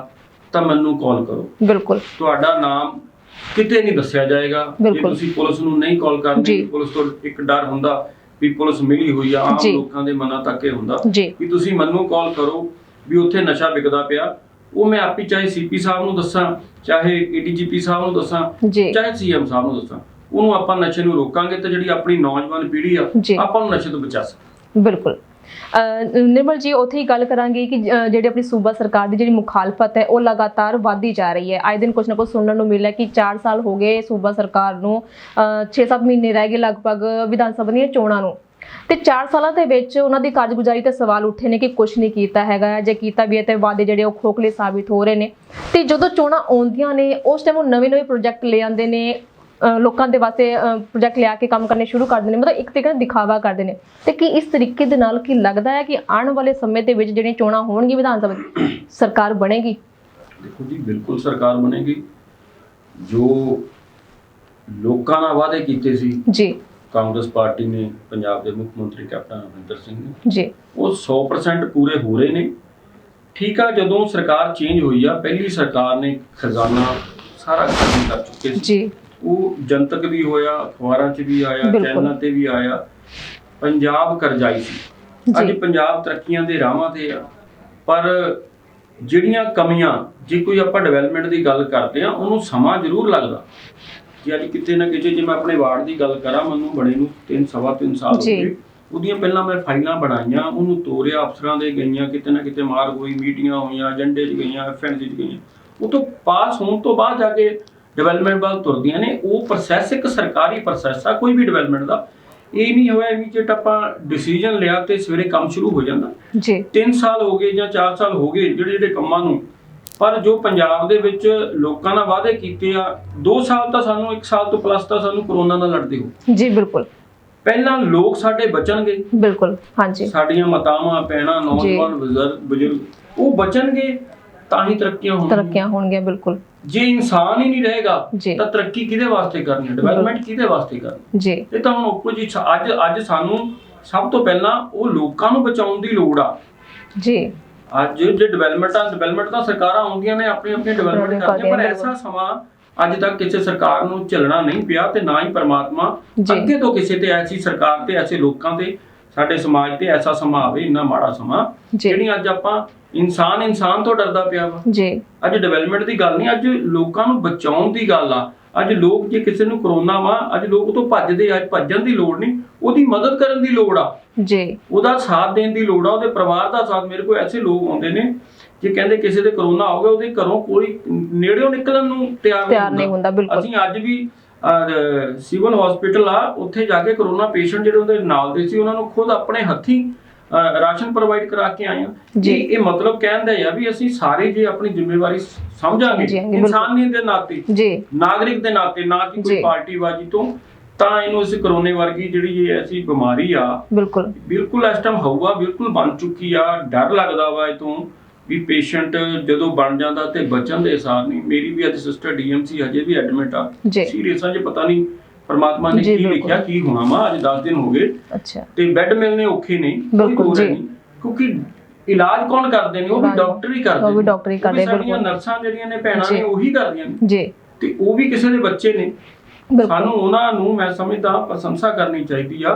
[SPEAKER 2] ਤਾਂ ਮੈਨੂੰ ਕਾਲ ਕਰੋ
[SPEAKER 1] ਬਿਲਕੁਲ
[SPEAKER 2] ਤੁਹਾਡਾ ਨਾਮ ਕਿਤੇ ਨਹੀਂ ਦੱਸਿਆ ਜਾਏਗਾ ਜੇ। ਤੁਸੀਂ ਪੁਲਿਸ ਨੂੰ ਨਹੀਂ ਕਾਲ। ਕਰਨੀ ਪੁਲਿਸ ਤੋਂ ਇੱਕ ਡਰ ਹੁੰਦਾ ਵੀ ਪੁਲਿਸ ਮਿਲੀ ਹੋਈ ਆ ਆਮ। ਲੋਕਾਂ ਦੇ ਮਨਾਂ ਤੱਕ ਇਹ ਹੁੰਦਾ ਵੀ ਤੁਸੀਂ ਮੈਨੂੰ ਕਾਲ ਕਰੋ ਵੀ ਉੱਥੇ ਨਸ਼ਾ ਵਿਕਦਾ ਪਿਆ ਉਹ ਮੈਂ ਆਪੀ ਚਾਹੇ ਸੀਪੀ ਸਾਹਿਬ ਨੂੰ ਦੱਸਾਂ ਚਾਹੇ ਏਡੀਜੀਪੀ ਸਾਹਿਬ ਨੂੰ ਦੱਸਾਂ ਚਾਹੇ ਸੀਐਮ ਸਾਹਿਬ ਨੂੰ ਦੱਸਾਂ ਉਹਨੂੰ ਆਪਾਂ ਨਸ਼ੇ ਨੂੰ ਰੋਕਾਂਗੇ ਤੇ ਜਿਹੜੀ ਆਪਣੀ ਨੌਜਵਾਨ ਪੀੜ੍ਹੀ ਆ। ਆਪਾਂ ਨੂੰ ਨਸ਼ੇ ਤੋਂ ਬਚਾ ਸਕਦੇ
[SPEAKER 1] ਬਿਲਕੁਲ। ਨਿਰਮਲ ਜੀ ਉੱਥੇ ਹੀ ਗੱਲ ਕਰਾਂਗੇ ਕਿ ਜਿਹੜੀ ਆਪਣੀ ਸੂਬਾ ਸਰਕਾਰ ਦੀ ਜਿਹੜੀ ਮੁਖਾਲਫਤ ਹੈ ਉਹ ਲਗਾਤਾਰ ਵਧਦੀ ਜਾ ਰਹੀ ਹੈ। ਆਏ ਦਿਨ ਕੁਝ ਨਾ ਕੁਝ ਸੁਣਨ ਨੂੰ ਮਿਲਿਆ ਕਿ 4 ਸਾਲ ਹੋ ਗਏ ਸੂਬਾ ਸਰਕਾਰ ਨੂੰ 6-7 ਮਹੀਨੇ ਰਹਿ ਗਏ ਲਗਭਗ ਵਿਧਾਨ ਸਭਾ ਦੀਆਂ ਚੋਣਾਂ ਨੂੰ। ਤੇ 4 ਸਾਲਾਂ ਦੇ ਵਿੱਚ ਉਹਨਾਂ ਦੀ ਕਾਰਜਗੁਜ਼ਾਰੀ ਤੇ ਸਵਾਲ ਉੱਠੇ ਨੇ ਕਿ ਕੁਝ ਨਹੀਂ ਕੀਤਾ ਹੈਗਾ ਜੇ ਕੀਤਾ ਵੀ ਹੈ ਤੇ ਵਾਅਦੇ ਜਿਹੜੇ ਉਹ ਖੋਖਲੇ ਸਾਬਿਤ ਹੋ ਰਹੇ ਨੇ। ਤੇ ਜਦੋਂ ਚੋਣਾਂ ਆਉਂਦੀਆਂ ਨੇ ਉਸ ਟਾਈਮ ਉਹ ਨਵੇਂ-ਨਵੇਂ ਪ੍ਰੋਜੈਕਟ ਲੈ ਆਉਂਦੇ ਨੇ ਲੋਕਾਂ ਦੇ ਵਾਸਤੇ ਪ੍ਰੋਜੈਕਟ ਲਿਆ ਕੇ ਕੰਮ ਕਰਨੇ ਸ਼ੁਰੂ ਕਰ ਦਿੰਦੇ ਨੇ ਮਤਲਬ ਇੱਕ ਤਰੀਕੇ ਨਾਲ ਦਿਖਾਵਾ ਕਰਦੇ ਨੇ। ਤੇ ਕੀ ਇਸ ਤਰੀਕੇ ਦੇ ਨਾਲ ਕੀ ਲੱਗਦਾ ਹੈ ਕਿ ਆਉਣ ਵਾਲੇ ਸਮੇਂ ਦੇ ਵਿੱਚ ਜਿਹੜੀਆਂ ਚੋਣਾਂ ਹੋਣਗੀਆਂ ਵਿਧਾਨ ਸਭਾ ਦੀ, ਸਰਕਾਰ ਬਣੇਗੀ?
[SPEAKER 2] ਦੇਖੋ ਜੀ ਬਿਲਕੁਲ ਸਰਕਾਰ ਬਣੇਗੀ। ਜੋ ਲੋਕਾਂ ਨਾਲ ਵਾਅਦੇ ਕੀਤੇ ਸੀ
[SPEAKER 1] ਜੀ।
[SPEAKER 2] ਕਾਂਗਰਸ ਪਾਰਟੀ ਨੇ ਪੰਜਾਬ ਦੇ ਮੁੱਖ ਮੰਤਰੀ ਕੈਪਟਨ ਅਮਰਿੰਦਰ ਸਿੰਘ ਨੇ।
[SPEAKER 1] ਜੀ।
[SPEAKER 2] ਉਹ 100% ਪੂਰੇ ਹੋ ਰਹੇ ਨੇ। ਠੀਕ ਆ ਜਦੋਂ ਸਰਕਾਰ ਚੇਂਜ ਹੋਈ ਆ ਪਹਿਲੀ ਸਰਕਾਰ ਨੇ ਖਜ਼ਾਨਾ ਸਾਰਾ ਖਾਲੀ ਕਰ ਚੁੱਕੇ ਸੀ।
[SPEAKER 1] ਜੀ।
[SPEAKER 2] ਉਹ ਜਨਤਕ ਵੀ ਹੋਇਆ ਅਖਬਾਰਾਂ 'ਚ ਵੀ ਆਇਆ। ਚੈਨਲਾਂ ਤੇ ਵੀ ਆਇਆ। ਪੰਜਾਬ ਕਰਜ਼ਾਈ ਸੀ। ਅੱਜ ਪੰਜਾਬ ਤਰੱਕੀਆਂ ਦੇ ਰਾਹਾਂ ਤੇ ਆ। ਪਰ ਜਿਹੜੀਆਂ ਕਮੀਆਂ ਜੇ ਕੋਈ ਆਪਾਂ ਡਿਵੈਲਪਮੈਂਟ ਦੀ ਗੱਲ ਕਰਦੇ ਆ ਉਹਨੂੰ ਸਮਾਂ ਜ਼ਰੂਰ ਲੱਗਦਾ। ਕਿ ਅੱਜ ਕਿਤੇ ਨਾ ਕਿਤੇ ਜੇ ਮੈਂ ਆਪਣੇ ਵਾਰਡ ਦੀ ਗੱਲ ਕਰਾਂ ਮੈਨੂੰ ਬਣੇ ਨੂੰ ਤਿੰਨ ਸਵਾ ਤਿੰਨ ਸਾਲ ਹੋ
[SPEAKER 1] ਜੀ।
[SPEAKER 2] ਗਏ। ਉਹਦੀਆਂ ਪਹਿਲਾਂ ਮੈਂ ਫਾਈਲਾਂ ਬਣਾਈਆਂ ਉਹਨੂੰ ਤੋਰਿਆ ਅਫਸਰਾਂ ਦੇ ਗਈਆਂ ਕਿਤੇ ਨਾ ਕਿਤੇ ਮਾਰ ਹੋਈ ਮੀਟਿੰਗਾਂ ਹੋਈਆਂ ਏਜੰਡੇ 'ਚ ਗਈਆਂ ਐਫਐਨਸੀ 'ਚ ਗਈਆਂ। ਉਹ ਤੋਂ ਪਾਸ ਹੋਣ ਤੋਂ ਬਾਅਦ ਜਾ ਕੇ ਡਿਵੈਲਪਮੈਂਟ ਵੱਲ ਤੁਰਦੀਆਂ ਨੇ। ਉਹ ਪ੍ਰੋਸੈਸ ਇੱਕ ਸਰਕਾਰੀ ਪ੍ਰੋਸੈਸ ਆ ਕੋਈ ਵੀ ਡਿਵੈਲਪਮੈਂਟ ਦਾ। ਇਹ ਨਹੀਂ ਹੋਇਆ ਇਮੀਡੀਏਟ ਆਪਾਂ ਡਿਸੀਜਨ ਲਿਆ ਤੇ ਸਵੇਰੇ ਕੰਮ ਸ਼ੁਰੂ ਹੋ ਜਾਂਦਾ।
[SPEAKER 1] ਜੀ।
[SPEAKER 2] 3 ਸਾਲ ਹੋ ਗਏ ਜਾਂ 4 ਸਾਲ ਹੋ ਗਏ ਜਿਹੜੇ ਜਿਹੜੇ ਕੰਮਾਂ ਨੂੰ ਪਰ ਜੋ ਪੰਜਾਬ ਦੇ ਵਿੱਚ ਲੋਕਾਂ ਨਾਲ ਵਾਅਦੇ ਕੀਤੇ ਆ 2 ਸਾਲ ਤਾਂ ਸਾਨੂੰ 1 ਸਾਲ ਤੋਂ ਪਲੱਸ ਤਾਂ ਸਾਨੂੰ ਕਰੋਨਾ ਨਾਲ ਲੜਦੇ ਹੋ।
[SPEAKER 1] ਜੀ ਬਿਲਕੁਲ।
[SPEAKER 2] ਪਹਿਲਾਂ ਲੋਕ ਸਾਡੇ ਬਚਣਗੇ।
[SPEAKER 1] ਬਿਲਕੁਲ ਹਾਂਜੀ।
[SPEAKER 2] ਸਾਡੀਆਂ ਮਾਤਾਵਾਂ ਪੈਣਾ ਨੌਜਵਾਨ ਬਜ਼ੁਰਗ ਉਹ ਬਚਣਗੇ ਤਾਂ ਹੀ ਤਰੱਕੀਆਂ ਹੋਣਗੀਆਂ।
[SPEAKER 1] ਤਰੱਕੀਆਂ ਹੋਣਗੀਆਂ ਬਿਲਕੁਲ।
[SPEAKER 2] ਜੇ ਇਨਸਾਨ ਹੀ ਨਹੀਂ ਰਹੇਗਾ। ਤਾਂ ਤਰੱਕੀ ਕਿਹਦੇ ਵਾਸਤੇ ਕਰਨੀ ਹੈ? ਡਿਵੈਲਪਮੈਂਟ ਕਿਹਦੇ ਵਾਸਤੇ ਕਰਨੀ
[SPEAKER 1] ਜੀ।
[SPEAKER 2] ਇਹ ਤਾਂ ਹੁਣ ਆਪੋਜੀਟ ਅੱਜ ਅੱਜ ਸਾਨੂੰ ਸਭ ਤੋਂ ਪਹਿਲਾਂ ਉਹ ਲੋਕਾਂ ਨੂੰ ਬਚਾਉਣ ਦੀ ਲੋੜ ਆ।
[SPEAKER 1] ਜੀ।
[SPEAKER 2] ਅੱਜ ਜੇ ਡਿਵੈਲਪਮੈਂਟ ਡਿਵੈਲਪਮੈਂਟ ਤਾਂ ਸਰਕਾਰਾਂ ਆਉਂਦੀਆਂ ਨੇ ਆਪਣੀ ਆਪਣੀ ਡਿਵੈਲਪਮੈਂਟ ਕਰਦੀਆਂ ਪਰ ਐਸਾ ਸਮਾਂ ਅੱਜ ਤੱਕ ਕਿਸੇ ਸਰਕਾਰ ਨੂੰ ਝੱਲਣਾ ਨਹੀਂ ਪਿਆ ਤੇ ਨਾ ਹੀ ਪਰਮਾਤਮਾ। ਅੱਗੇ ਤੋਂ ਕਿਸੇ ਤੇ ਐਸੀ ਸਰਕਾਰ ਤੇ ਐਸੇ ਲੋਕਾਂ ਤੇ ਸਾਡੇ ਸਮਾਜ ਤੇ ਐਸਾ ਸਮਾਂ ਆਵੇ ਇੰਨਾ ਮਾੜਾ ਸਮਾਂ। ਜਿਹੜੀ ਅੱਜ ਆਪਾਂ ਇਨਸਾਨ ਇਨਸਾਨ ਤੋਂ ਡਰਦਾ ਪਿਆ ਵਾ।
[SPEAKER 1] ਜੀ।
[SPEAKER 2] ਅੱਜ ਡਿਵੈਲਪਮੈਂਟ ਦੀ ਗੱਲ ਨਹੀਂ ਅੱਜ ਲੋਕਾਂ ਨੂੰ ਬਚਾਉਣ ਦੀ ਗੱਲ ਆ। ਅੱਜ ਲੋਕ ਜੇ ਕਿਸੇ ਨੂੰ ਕਰੋਨਾ ਵਾ ਅੱਜ ਲੋਕ ਤੋਂ ਭੱਜਦੇ ਆ ਭੱਜਣ ਦੀ ਲੋੜ ਨਹੀਂ। ਉਹਦੀ ਮਦਦ ਕਰਨ ਦੀ ਲੋੜ ਆ।
[SPEAKER 1] ਜੀ।
[SPEAKER 2] ਉਹਦਾ ਸਾਥ ਦੇਣ ਦੀ ਲੋੜ ਆ ਉਹਦੇ ਪਰਿਵਾਰ ਦਾ ਸਾਥ। ਮੇਰੇ ਕੋਲ ਐਸੇ ਲੋਕ ਆਉਂਦੇ ਨੇ ਜੇ ਕਹਿੰਦੇ ਕਿਸੇ ਦੇ ਕਰੋਨਾ ਹੋ ਗਿਆ ਉਹਦੇ ਘਰੋਂ ਕੋਈ ਨੇੜਿਓਂ ਨਿਕਲਣ ਨੂੰ ਤਿਆਰ
[SPEAKER 1] ਨਹੀਂ ਹੁੰਦਾ, ਬਿਲਕੁਲ।
[SPEAKER 2] ਅਸੀਂ ਅੱਜ ਵੀ ਸਿਵਲ ਹਸਪੀਟਲ ਆ ਉੱਥੇ ਜਾ ਕੇ ਕਰੋਨਾ ਪੇਸ਼ੈਂਟ ਜਿਹੜੇ ਉਹਦੇ ਨਾਲ ਦੇ ਸੀ ਉਹਨਾਂ ਨੂੰ ਖੁਦ ਆਪਣੇ ਹੱਥੀਂ ਰਾਸ਼ਨ ਪ੍ਰੋਵਾਈਡ ਕਰਾ ਕੇ ਆਏ ਆ
[SPEAKER 1] ਜੀ।
[SPEAKER 2] ਇਹ ਮਤਲਬ ਕਹਿਣ ਦਾ ਵੀ ਅਸੀਂ ਸਾਰੇ ਜੇ ਆਪਣੀ ਜ਼ਿੰਮੇਵਾਰੀ ਸਮਝਾਂਗੇ। ਇਨਸਾਨੀਅਤ ਦੇ ਨਾਤੇ
[SPEAKER 1] ਜੀ
[SPEAKER 2] ਨਾਗਰਿਕ ਦੇ ਨਾਤੇ ਨਾ ਕਿ ਕੋਈ। ਪਾਰਟੀਬਾਜ਼ੀ ਤੋਂ ਤਾਂ ਇਹਨੂੰ ਅਸੀਂ ਕਰੋਨੇ ਵਰਗੀ ਜਿਹੜੀ ਇਹ ਐਸੀ ਬਿਮਾਰੀ ਆ
[SPEAKER 1] ਬਿਲਕੁਲ
[SPEAKER 2] ਬਿਲਕੁਲ ਇਸ ਟਾਈਮ ਹਊਆ ਬਿਲਕੁਲ ਬਣ ਚੁੱਕੀ ਆ ਡਰ ਲੱਗਦਾ ਵਾ ਇਹ ਤੋਂ ਵੀ ਪੇਸ਼ੈਂਟ ਜਦੋਂ ਬਣ ਜਾਂਦਾ ਤੇ ਬਚਣ ਦੇ ਅਸਾਰ ਨਹੀਂ ਮੇਰੀ ਵੀ ਅੱਜ ਸਿਸਟਰ ਡੀਐਮਸੀ ਹਜੇ ਵੀ ਐਡਮਿਟ ਆ। ਸੀਰੀਅਸ ਆ ਜੇ ਪਤਾ ਨਹੀਂ ਪਰਮਾਤਮਾ ਨੇ
[SPEAKER 1] ਜੀ,
[SPEAKER 2] ਕੀ
[SPEAKER 1] ਬਿਲਕੁਲ।
[SPEAKER 2] ਲਿਖਿਆ ਕੀ ਹੋਣਾ ਵਾ ਅੱਜ 10 ਦਿਨ ਹੋ ਗਏ
[SPEAKER 1] ਅੱਛਾ
[SPEAKER 2] ਤੇ ਬੈੱਡ ਮਿਲਨੇ ਔਖੇ ਨਹੀਂ ਕੋਈ
[SPEAKER 1] ਬਿਲਕੁਲ, ਜੀ।
[SPEAKER 2] ਨਹੀਂ। ਕਿਉਂਕਿ ਇਲਾਜ ਕੌਣ ਕਰਦੇ ਨੇ ਉਹ ਵੀ
[SPEAKER 1] ਇਲਾਜ-
[SPEAKER 2] ਡਾਕਟਰ ਹੀ ਕਰਦੇ
[SPEAKER 1] ਉਹ ਵੀ
[SPEAKER 2] ਨੇ।
[SPEAKER 1] ਡਾਕਟਰ ਹੀ
[SPEAKER 2] ਉਹ ਵੀ
[SPEAKER 1] ਕਰਦੇ,
[SPEAKER 2] ਸਾਡੀਆਂ
[SPEAKER 1] ਬਿਲਕੁਲ।
[SPEAKER 2] ਨਰਸਾਂ ਜਿਹੜੀਆਂ ਨੇ ਭੈਣਾਂ
[SPEAKER 1] ਜੀ।
[SPEAKER 2] ਨੇ ਉਹੀ ਕਰਦੀਆਂ ਨੇ
[SPEAKER 1] ਜੀ
[SPEAKER 2] ਤੇ ਉਹ ਵੀ ਕਿਸੇ ਦੇ ਬੱਚੇ ਨੇ
[SPEAKER 1] ਬਿਲਕੁਲ
[SPEAKER 2] ਸਾਨੂੰ ਉਹਨਾਂ ਨੂੰ ਮੈਂ ਸਮਝਦਾ ਪ੍ਰਸ਼ੰਸਾ ਕਰਨੀ ਚਾਹੀਦੀ ਆ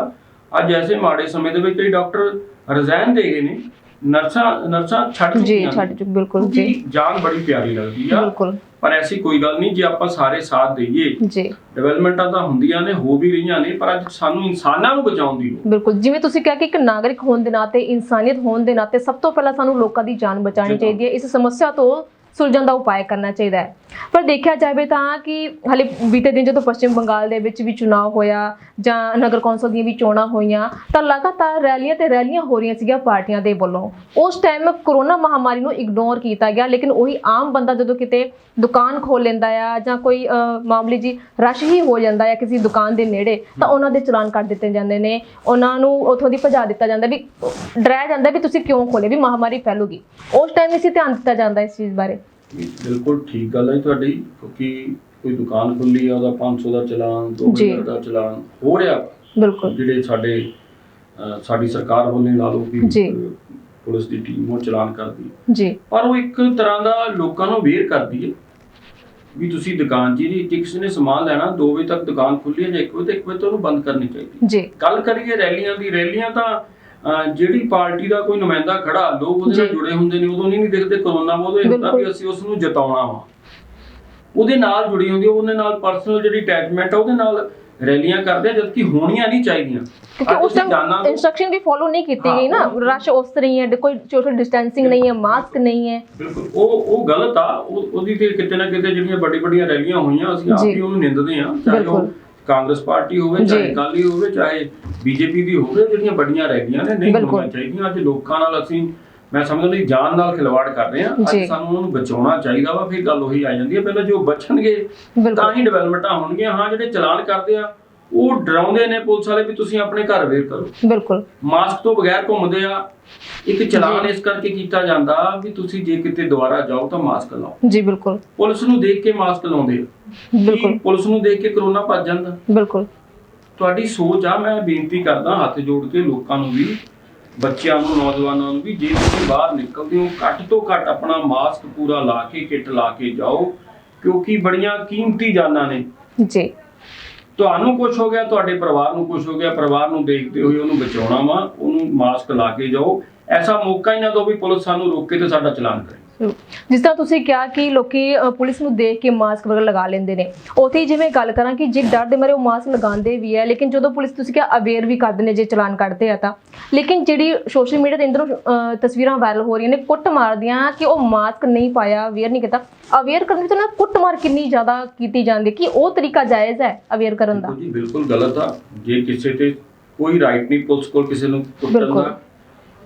[SPEAKER 2] ਅੱਜ ਐਸੇ ਮਾੜੇ ਸਮੇਂ ਦੇ ਵਿੱਚ ਕਈ ਡਾਕਟਰ ਰਿਜ਼ਾਈਨ ਦੇ ਗਏ ਨੇ ਨਰਸਾਂ ਨਰਸਾਂ ਛੱਡ
[SPEAKER 1] ਜੀ
[SPEAKER 2] ਚੁੱਕੀਆਂ।
[SPEAKER 1] ਛੱਡ ਚੁੱਕ ਬਿਲਕੁਲ
[SPEAKER 2] ਕਿਉਂਕਿ
[SPEAKER 1] ਜੀ।
[SPEAKER 2] ਜਾਨ ਬੜੀ ਪਿਆਰੀ ਲੱਗਦੀ ਆ।
[SPEAKER 1] ਬਿਲਕੁਲ।
[SPEAKER 2] ਪਰ ਐਸੀ ਕੋਈ ਗੱਲ ਨਹੀਂ ਜੇ ਆਪਾਂ ਸਾਰੇ ਸਾਥ ਦਈਏ
[SPEAKER 1] ਜੀ।
[SPEAKER 2] ਡਿਵੈਲਪਮੈਂਟਾਂ ਤਾਂ ਹੁੰਦੀਆਂ ਨੇ ਹੋ ਵੀ ਰਹੀਆਂ ਨੇ ਪਰ ਅੱਜ ਸਾਨੂੰ ਇਨਸਾਨਾਂ ਨੂੰ ਬਚਾਉਣ ਦੀ ਲੋੜ
[SPEAKER 1] ਬਿਲਕੁਲ। ਜਿਵੇਂ ਤੁਸੀਂ ਕਿਹਾ ਕਿ ਇੱਕ ਨਾਗਰਿਕ ਹੋਣ ਦੇ ਨਾਤੇ ਇਨਸਾਨੀਅਤ ਹੋਣ ਦੇ ਨਾਤੇ ਸਭ ਤੋਂ ਪਹਿਲਾਂ ਸਾਨੂੰ ਲੋਕਾਂ ਦੀ ਜਾਨ ਬਚਾਉਣੀ। ਚਾਹੀਦੀ ਹੈ। ਇਸ ਸਮੱਸਿਆ ਤੋਂ ਸੁਲਝਣ ਦਾ ਉਪਾਅ ਕਰਨਾ ਚਾਹੀਦਾ ਹੈ। ਪਰ ਦੇਖਿਆ ਜਾਵੇ ਤਾਂ ਕਿ ਹਲੇ ਬੀਤੇ ਦਿਨ ਜਦੋਂ ਪੱਛਮ ਬੰਗਾਲ ਦੇ ਵਿੱਚ ਵੀ ਚੋਣ ਹੋਇਆ ਜਾਂ ਨਗਰ ਕੌਂਸਲ ਦੀਆਂ ਵੀ ਚੋਣਾਂ ਹੋਈਆਂ, ਤਾਂ ਲਗਾਤਾਰ ਰੈਲੀਆਂ ਤੇ ਰੈਲੀਆਂ ਹੋ ਰਹੀਆਂ ਸੀਗੀਆਂ ਪਾਰਟੀਆਂ ਦੇ ਵੱਲੋਂ। ਉਸ ਟਾਈਮ ਕਰੋਨਾ ਮਹਾਮਾਰੀ ਨੂੰ ਇਗਨੋਰ ਕੀਤਾ ਗਿਆ, ਲੇਕਿਨ ਉਹੀ ਆਮ ਬੰਦਾ ਜਦੋਂ ਕਿਤੇ ਦੁਕਾਨ ਖੋਲ ਲੈਂਦਾ ਆ ਜਾਂ ਕੋਈ ਮਾਮਲੇ ਜੀ ਰਸ਼ ਹੀ ਹੋ ਜਾਂਦਾ ਆ ਕਿਸੇ ਦੁਕਾਨ ਦੇ ਨੇੜੇ, ਤਾਂ ਉਹਨਾਂ ਦੇ ਚਲਾਨ ਕੱਟ ਦਿੱਤੇ ਜਾਂਦੇ ਨੇ। ਉਹਨਾਂ ਨੂੰ ਉਥੋਂ ਦੀ ਭਜਾ ਦਿੱਤਾ ਜਾਂਦਾ ਵੀ, ਡਰਾਇਆ ਜਾਂਦਾ ਵੀ ਤੁਸੀਂ ਕਿਉਂ ਖੋਲੇ ਵੀ ਮਹਾਮਾਰੀ ਫੈਲੂਗੀ। ਉਸ ਟਾਈਮ ਇਸੇ ਧਿਆਨ ਦਿੱਤਾ ਜਾਂਦਾ ਇਸ ਚੀਜ਼ ਬਾਰੇ।
[SPEAKER 2] ਬਿਲਕੁਲ ਠੀਕ ਗੱਲ ਹੈ ਤੁਹਾਡੀ ਕਿਉਂਕਿ ਕੋਈ ਦੁਕਾਨ ਖੁੱਲੀ ਆ ਉਹਦਾ 500 ਦਾ ਚਲਾਨ
[SPEAKER 1] ਜੀ।
[SPEAKER 2] 2000 ਦਾ ਚਲਾਨ ਹੋ ਰਿਹਾ
[SPEAKER 1] ਬਿਲਕੁਲ।
[SPEAKER 2] ਜਿਹੜੇ ਸਾਡੇ ਸਾਡੀ ਸਰਕਾਰ ਵੱਲੋਂ ਲਾ ਲਓ ਕਿ ਪੁਲਿਸ ਦੀ ਟੀਮ ਉਹ ਚਲਾਨ ਕਰਦੀ
[SPEAKER 1] ਜੀ।
[SPEAKER 2] ਪਰ ਉਹ ਇੱਕ ਤਰ੍ਹਾਂ ਦਾ ਲੋਕਾਂ ਨੂੰ ਅਵੇਅਰ ਕਰਦੀ ਹੈ ਵੀ ਤੁਸੀਂ ਦੁਕਾਨ ਜੀ ਦੀ ਜੇ ਕਿਸੇ ਨੇ ਸਮਾਨ ਲੈਣਾ 2 ਵਜੇ ਤੱਕ ਦੁਕਾਨ ਖੁੱਲੀ ਹੈ ਜਾਂ 1 ਵਜੇ ਤੱਕ 1 ਵਜੇ ਤੋਂ ਉਹਨੂੰ ਬੰਦ ਕਰਨੀ ਚਾਹੀਦੀ
[SPEAKER 1] ਜੀ।
[SPEAKER 2] ਗੱਲ ਕਰੀਏ ਰੈਲੀਆਂ ਦੀ ਰੈਲੀਆਂ ਤਾਂ ਜਿਹੜੀ ਪਾਰਟੀ ਦਾ ਕੋਈ ਨੁਮਾਇੰਦਾ ਖੜਾ ਲੋਕ ਉਹਦੇ ਨਾਲ। ਜੁੜੇ ਹੁੰਦੇ ਨੇ ਉਦੋਂ ਨਹੀਂ ਨਹੀਂ ਦੇਖਦੇ ਕਰੋਨਾ ਵਾ, ਉਦੋਂ ਇਹ ਹੁੰਦਾ ਵੀ। ਅਸੀਂ ਉਸ ਨੂੰ ਜਿਤਾਉਣਾ ਵਾ ਉਹਦੇ ਨਾਲ ਜੁੜੀ ਹੁੰਦੀ ਉਹਦੇ ਨਾਲ ਪਰਸਨਲ ਜਿਹੜੀ ਅਟੈਚਮੈਂਟ ਆ ਉਹਦੇ ਨਾਲ ਰੈਲੀਆਂ ਕਰਦੇ ਆ ਜਦਕਿ ਹੋਣੀਆਂ ਨਹੀਂ ਚਾਹੀਦੀਆਂ
[SPEAKER 1] ਕਿਉਂਕਿ ਉਸ ਟਾਈਮ
[SPEAKER 2] ਨੂੰ-
[SPEAKER 1] ਇਨਸਟਰਕਸ਼ਨ ਵੀ ਫੋਲੋ ਨਹੀਂ ਕੀਤੀ ਗਈ ਨਾ ਰਸ਼ ਉਸ ਤਰ੍ਹਾਂ ਹੀ ਕੋਈ ਸੋਸ਼ਲ ਡਿਸਟੈਂਸਿੰਗ ਨਹੀਂ ਹੈ ਮਾਸਕ ਨਹੀਂ ਹੈ
[SPEAKER 2] ਬਿਲਕੁਲ ਉਹ ਉਹ ਗਲਤ ਆ ਉਹ- ਉਹਦੀ ਤੇ ਕਿਤੇ ਨਾ ਕਿਤੇ ਜਿਹੜੀਆਂ ਵੱਡੀ ਵੱਡੀਆਂ ਰੈਲੀਆਂ ਹੋਈਆਂ ਅਸੀਂ ਆਪ। ਹੀ ਉਹਨੂੰ ਨਿੰਦਦੇ ਆ ਚਾਹੇ ਉਹ। ਕਾਂਗਰਸ ਪਾਰਟੀ ਹੋਵੇ। ਚਾਹੇ ਅਕਾਲੀ ਹੋਵੇ ਚਾਹੇ ਬੀਜੇਪੀ ਦੀ ਹੋਵੇ ਜਿਹੜੀਆਂ ਵੱਡੀਆਂ ਰੈਲੀਆਂ ਨੇ ਨਹੀਂ। ਹੋਣੀਆਂ ਚਾਹੀਦੀਆਂ ਅੱਜ ਲੋਕਾਂ ਨਾਲ ਅਸੀਂ ਮੈਂ ਸਮਝਦਾ ਵੀ ਜਾਨ ਨਾਲ ਖਿਲਵਾੜ ਕਰ ਰਹੇ ਆ। ਅੱਜ ਸਾਨੂੰ ਉਹਨੂੰ ਬਚਾਉਣਾ ਚਾਹੀਦਾ ਵਾ ਫਿਰ ਗੱਲ ਉਹੀ ਆ ਜਾਂਦੀ ਹੈ ਪਹਿਲਾਂ ਜੋ ਬਚਣਗੇ ਤਾਂ ਹੀ ਡਿਵੈਲਪਮੈਂਟਾਂ ਹੋਣਗੀਆਂ ਹਾਂ ਜਿਹੜੇ ਚਲਾਨ ਕਰਦੇ ਆ ਉਹ ਡਰਾਉਂਦੇ ਨੇ ਪੁਲਿਸ ਵਾਲੇ ਵੀ ਤੁਸੀਂ ਆਪਣੇ ਘਰ ਵੇਰ ਕਰੋ।
[SPEAKER 1] ਬਿਲਕੁਲ।
[SPEAKER 2] ਮਾਸਕ ਤੋਂ ਬਗੈਰ ਘੁੰਮਦੇ ਆ ਇੱਕ ਚਲਾਨ। ਇਸ ਕਰਕੇ ਕੀਤਾ ਜਾਂਦਾ ਵੀ ਤੁਸੀਂ ਜੇ ਕਿਤੇ ਦੁਬਾਰਾ ਜਾਓ ਤਾਂ ਮਾਸਕ ਲਾਓ।
[SPEAKER 1] ਜੀ ਬਿਲਕੁਲ।
[SPEAKER 2] ਪੁਲਿਸ ਨੂੰ ਦੇਖ ਕੇ ਮਾਸਕ ਲਾਉਂਦੇ ਆ।
[SPEAKER 1] ਬਿਲਕੁਲ।
[SPEAKER 2] ਪੁਲਿਸ ਨੂੰ ਦੇਖ ਕੇ ਕਰੋਨਾ ਭੱਜ ਜਾਂਦਾ?
[SPEAKER 1] ਬਿਲਕੁਲ।
[SPEAKER 2] ਤੁਹਾਡੀ ਸੋਚ ਆ ਮੈਂ ਬੇਨਤੀ ਕਰਦਾ ਹੱਥ ਜੋੜ ਕੇ ਲੋਕਾਂ ਨੂੰ ਵੀ ਬੱਚਿਆਂ ਨੂੰ ਨੌਜਵਾਨਾਂ ਨੂੰ ਵੀ ਜੇ ਤੁਸੀਂ ਬਾਹਰ ਨਿਕਲਦੇ ਹੋ ਘੱਟ ਤੋਂ ਘੱਟ ਆਪਣਾ ਮਾਸਕ ਪੂਰਾ ਲਾ ਕੇ ਕਿੱਟ ਲਾ ਕੇ ਜਾਓ ਕਿਉਂਕਿ ਬੜੀਆਂ ਕੀਮਤੀ ਜਾਨਾਂ ਨੇ।
[SPEAKER 1] ਜੀ।
[SPEAKER 2] ਤੁਹਾਨੂੰ ਕੁਝ ਹੋ ਗਿਆ, ਤੁਹਾਡੇ ਪਰਿਵਾਰ ਨੂੰ ਕੁਝ ਹੋ ਗਿਆ, ਪਰਿਵਾਰ ਨੂੰ ਦੇਖਦੇ ਹੋਏ ਉਹਨੂੰ ਬਚਾਉਣਾ ਵਾ, ਉਹਨੂੰ ਮਾਸਕ ਲਾ ਕੇ ਜਾਓ। ਐਸਾ ਮੌਕਾ ਹੀ ਨਾ ਦਿਓ ਵੀ ਪੁਲਿਸ ਸਾਨੂੰ ਰੋਕੇ ਤੇ ਸਾਡਾ ਚਲਾਨ ਕਰੇ।
[SPEAKER 1] ਜਿਸ ਤਰ੍ਹਾਂ ਤੁਸੀਂ ਕਿਹਾ ਕਿ ਲੋਕੀ ਅ, ਪੁਲਿਸ ਨੂੰ ਦੇਖ ਕੇ ਮਾਸਕ ਵਗੈਰਾ ਲਗਾ ਲੈਂਦੇ ਨੇ। ਉੱਥੇ ਹੀ ਜਿਵੇਂ ਗੱਲ ਕਰਾਂ ਕਿ ਜੇ ਡਰ ਦੇ ਮਾਰੇ ਉਹ ਮਾਸਕ ਲਗਾਉਂਦੇ ਵੀ ਹੈ ਲੇਕਿਨ ਜਦੋਂ ਪੁਲਿਸ ਤੁਸੀਂ ਕਿਹਾ ਅਵੇਅਰ ਵੀ ਕਰਦੇ ਨੇ ਜੇ ਚਲਾਨ ਕੱਢਦੇ ਆ ਤਾਂ। ਲੇਕਿਨ ਜਿਹੜੀ ਸੋਸ਼ਲ ਮੀਡੀਆ ਤੇ ਇੰਦਰੋਂ ਅ, ਤਸਵੀਰਾਂ ਵਾਇਰਲ ਹੋ ਰਹੀਆਂ ਨੇ ਕੁੱਟ ਮਾਰਦੀਆਂ ਕਿ ਉਹ ਮਾਸਕ ਨਹੀਂ ਪਾਇਆ ਅਵੇਅਰ ਨਹੀਂ ਕੀਤਾ। ਅਵੇਅਰ ਕਰਨ ਵਿੱਚ ਨਾ ਕੁੱਟ ਮਾਰ ਕਿੰਨੀ ਜ਼ਿਆਦਾ ਕੀਤੀ ਜਾਂਦੀ ਹੈ ਕਿ ਉਹ ਤਰੀਕਾ ਜਾਇਜ਼ ਹੈ ਅਵੇਅਰ ਕਰਨ ਦਾ।
[SPEAKER 2] ਜੀ ਬਿਲਕੁਲ ਗਲਤ ਆ। ਜੇ ਕਿਸੇ ਤੇ ਕੋਈ ਰਾਈਟ ਨਹੀਂ ਪੁਲਿਸ ਕੋਲ ਕਿਸੇ ਨੂੰ ਕੁੱਟਣ
[SPEAKER 1] ਬਿਲਕੁਲ।
[SPEAKER 2] ਦਾ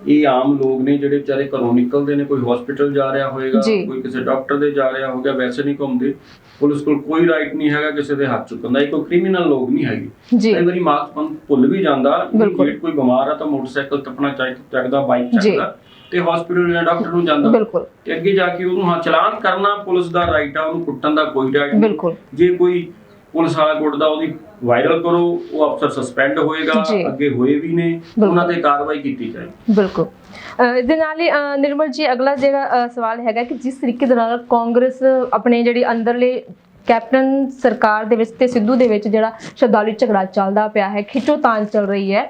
[SPEAKER 2] ਇਹ ਆਮ ਲੋਕ ਨੇ ਜਿਹੜੇ ਵਿਚਾਰੇ ਘਰੋਂ ਨਿਕਲਦੇ ਨੇ ਕੋਈ ਹਸਪੀਟਲ ਜਾ ਰਿਹਾ ਹੋਏਗਾ
[SPEAKER 1] ਜੀ।
[SPEAKER 2] ਕੋਈ ਕਿਸੇ ਡਾਕਟਰ ਦੇ ਜਾ ਰਿਹਾ ਹੋਗਾ ਵੈਸੇ ਨਹੀਂ ਘੁੰਮਦੇ। ਪੁਲਿਸ ਕੋਲ ਕੋਈ ਰਾਈਟ ਨਹੀਂ ਹੈਗਾ ਕਿਸੇ ਦੇ ਹੱਥ ਚੁੱਕਣ ਦਾ ਇਹ ਕੋਈ ਕ੍ਰਿਮੀਨਲ ਲੋਕ ਨਹੀਂ ਹੈਗੇ।
[SPEAKER 1] ਜੀ।
[SPEAKER 2] ਕਈ ਵਾਰੀ ਬੰਦ ਭੁੱਲ ਵੀ ਜਾਂਦਾ
[SPEAKER 1] ਬਿਲਕੁਲ।
[SPEAKER 2] ਜੇ ਕੋਈ ਬਿਮਾਰ ਆ ਤਾਂ ਮੋਟਰਸਾਈਕਲ ਟੱਪਣਾ ਚਾਹੀ ਚੱਕਦਾ ਬਾਈਕ
[SPEAKER 1] ਜੀ।
[SPEAKER 2] ਚੱਕਦਾ ਤੇ ਹਸਪੀਟਲ ਜਾਂ ਡਾਕਟਰ ਨੂੰ ਜਾਂਦਾ।
[SPEAKER 1] ਬਿਲਕੁਲ।
[SPEAKER 2] ਤੇ ਅੱਗੇ ਜਾ ਕੇ ਉਹਨੂੰ ਹਾਂ ਚਲਾਨ ਕਰਨਾ ਪੁਲਿਸ ਦਾ ਰਾਈਟ ਆ ਉਹਨੂੰ ਕੁੱਟਣ ਦਾ ਕੋਈ ਰਾਈਟ ਨਹੀਂ।
[SPEAKER 1] ਬਿਲਕੁਲ।
[SPEAKER 2] ਜੇ ਕੋਈ ਪੁਲਿਸ ਵਾਲਾ ਕੁੱਟਦਾ ਉਹਦੀ ਵਾਇਰਲ ਕਰੋ ਉਹ ਅਫਸਰ ਸਸਪੈਂਡ ਹੋਏਗਾ
[SPEAKER 1] ਜੀ।
[SPEAKER 2] ਅੱਗੇ ਹੋਏ ਵੀ ਨੇ ਉਹਨਾਂ ਤੇ ਕਾਰਵਾਈ ਕੀਤੀ ਜਾਏ
[SPEAKER 1] ਬਿਲਕੁਲ। ਅਹ ਇਹਦੇ ਨਾਲ ਹੀ ਅਹ ਨਿਰਮਲ ਜੀ ਅਗਲਾ ਜਿਹੜਾ ਅਹ ਸਵਾਲ ਹੈਗਾ ਕਿ ਜਿਸ ਤਰੀਕੇ ਦੇ ਨਾਲ ਕਾਂਗਰਸ ਆਪਣੇ ਜਿਹੜੀ ਅੰਦਰਲੇ ਕੈਪਟਨ ਸਰਕਾਰ ਦੇ ਵਿੱਚ ਤੇ ਸਿੱਧੂ ਦੇ ਵਿੱਚ ਜਿਹੜਾ ਸ਼ਬਦਾਵਲੀ ਝਗੜਾ ਚੱਲਦਾ ਪਿਆ ਹੈ ਖਿੱਚੋਤਾਣ ਚੱਲ ਰਹੀ ਹੈ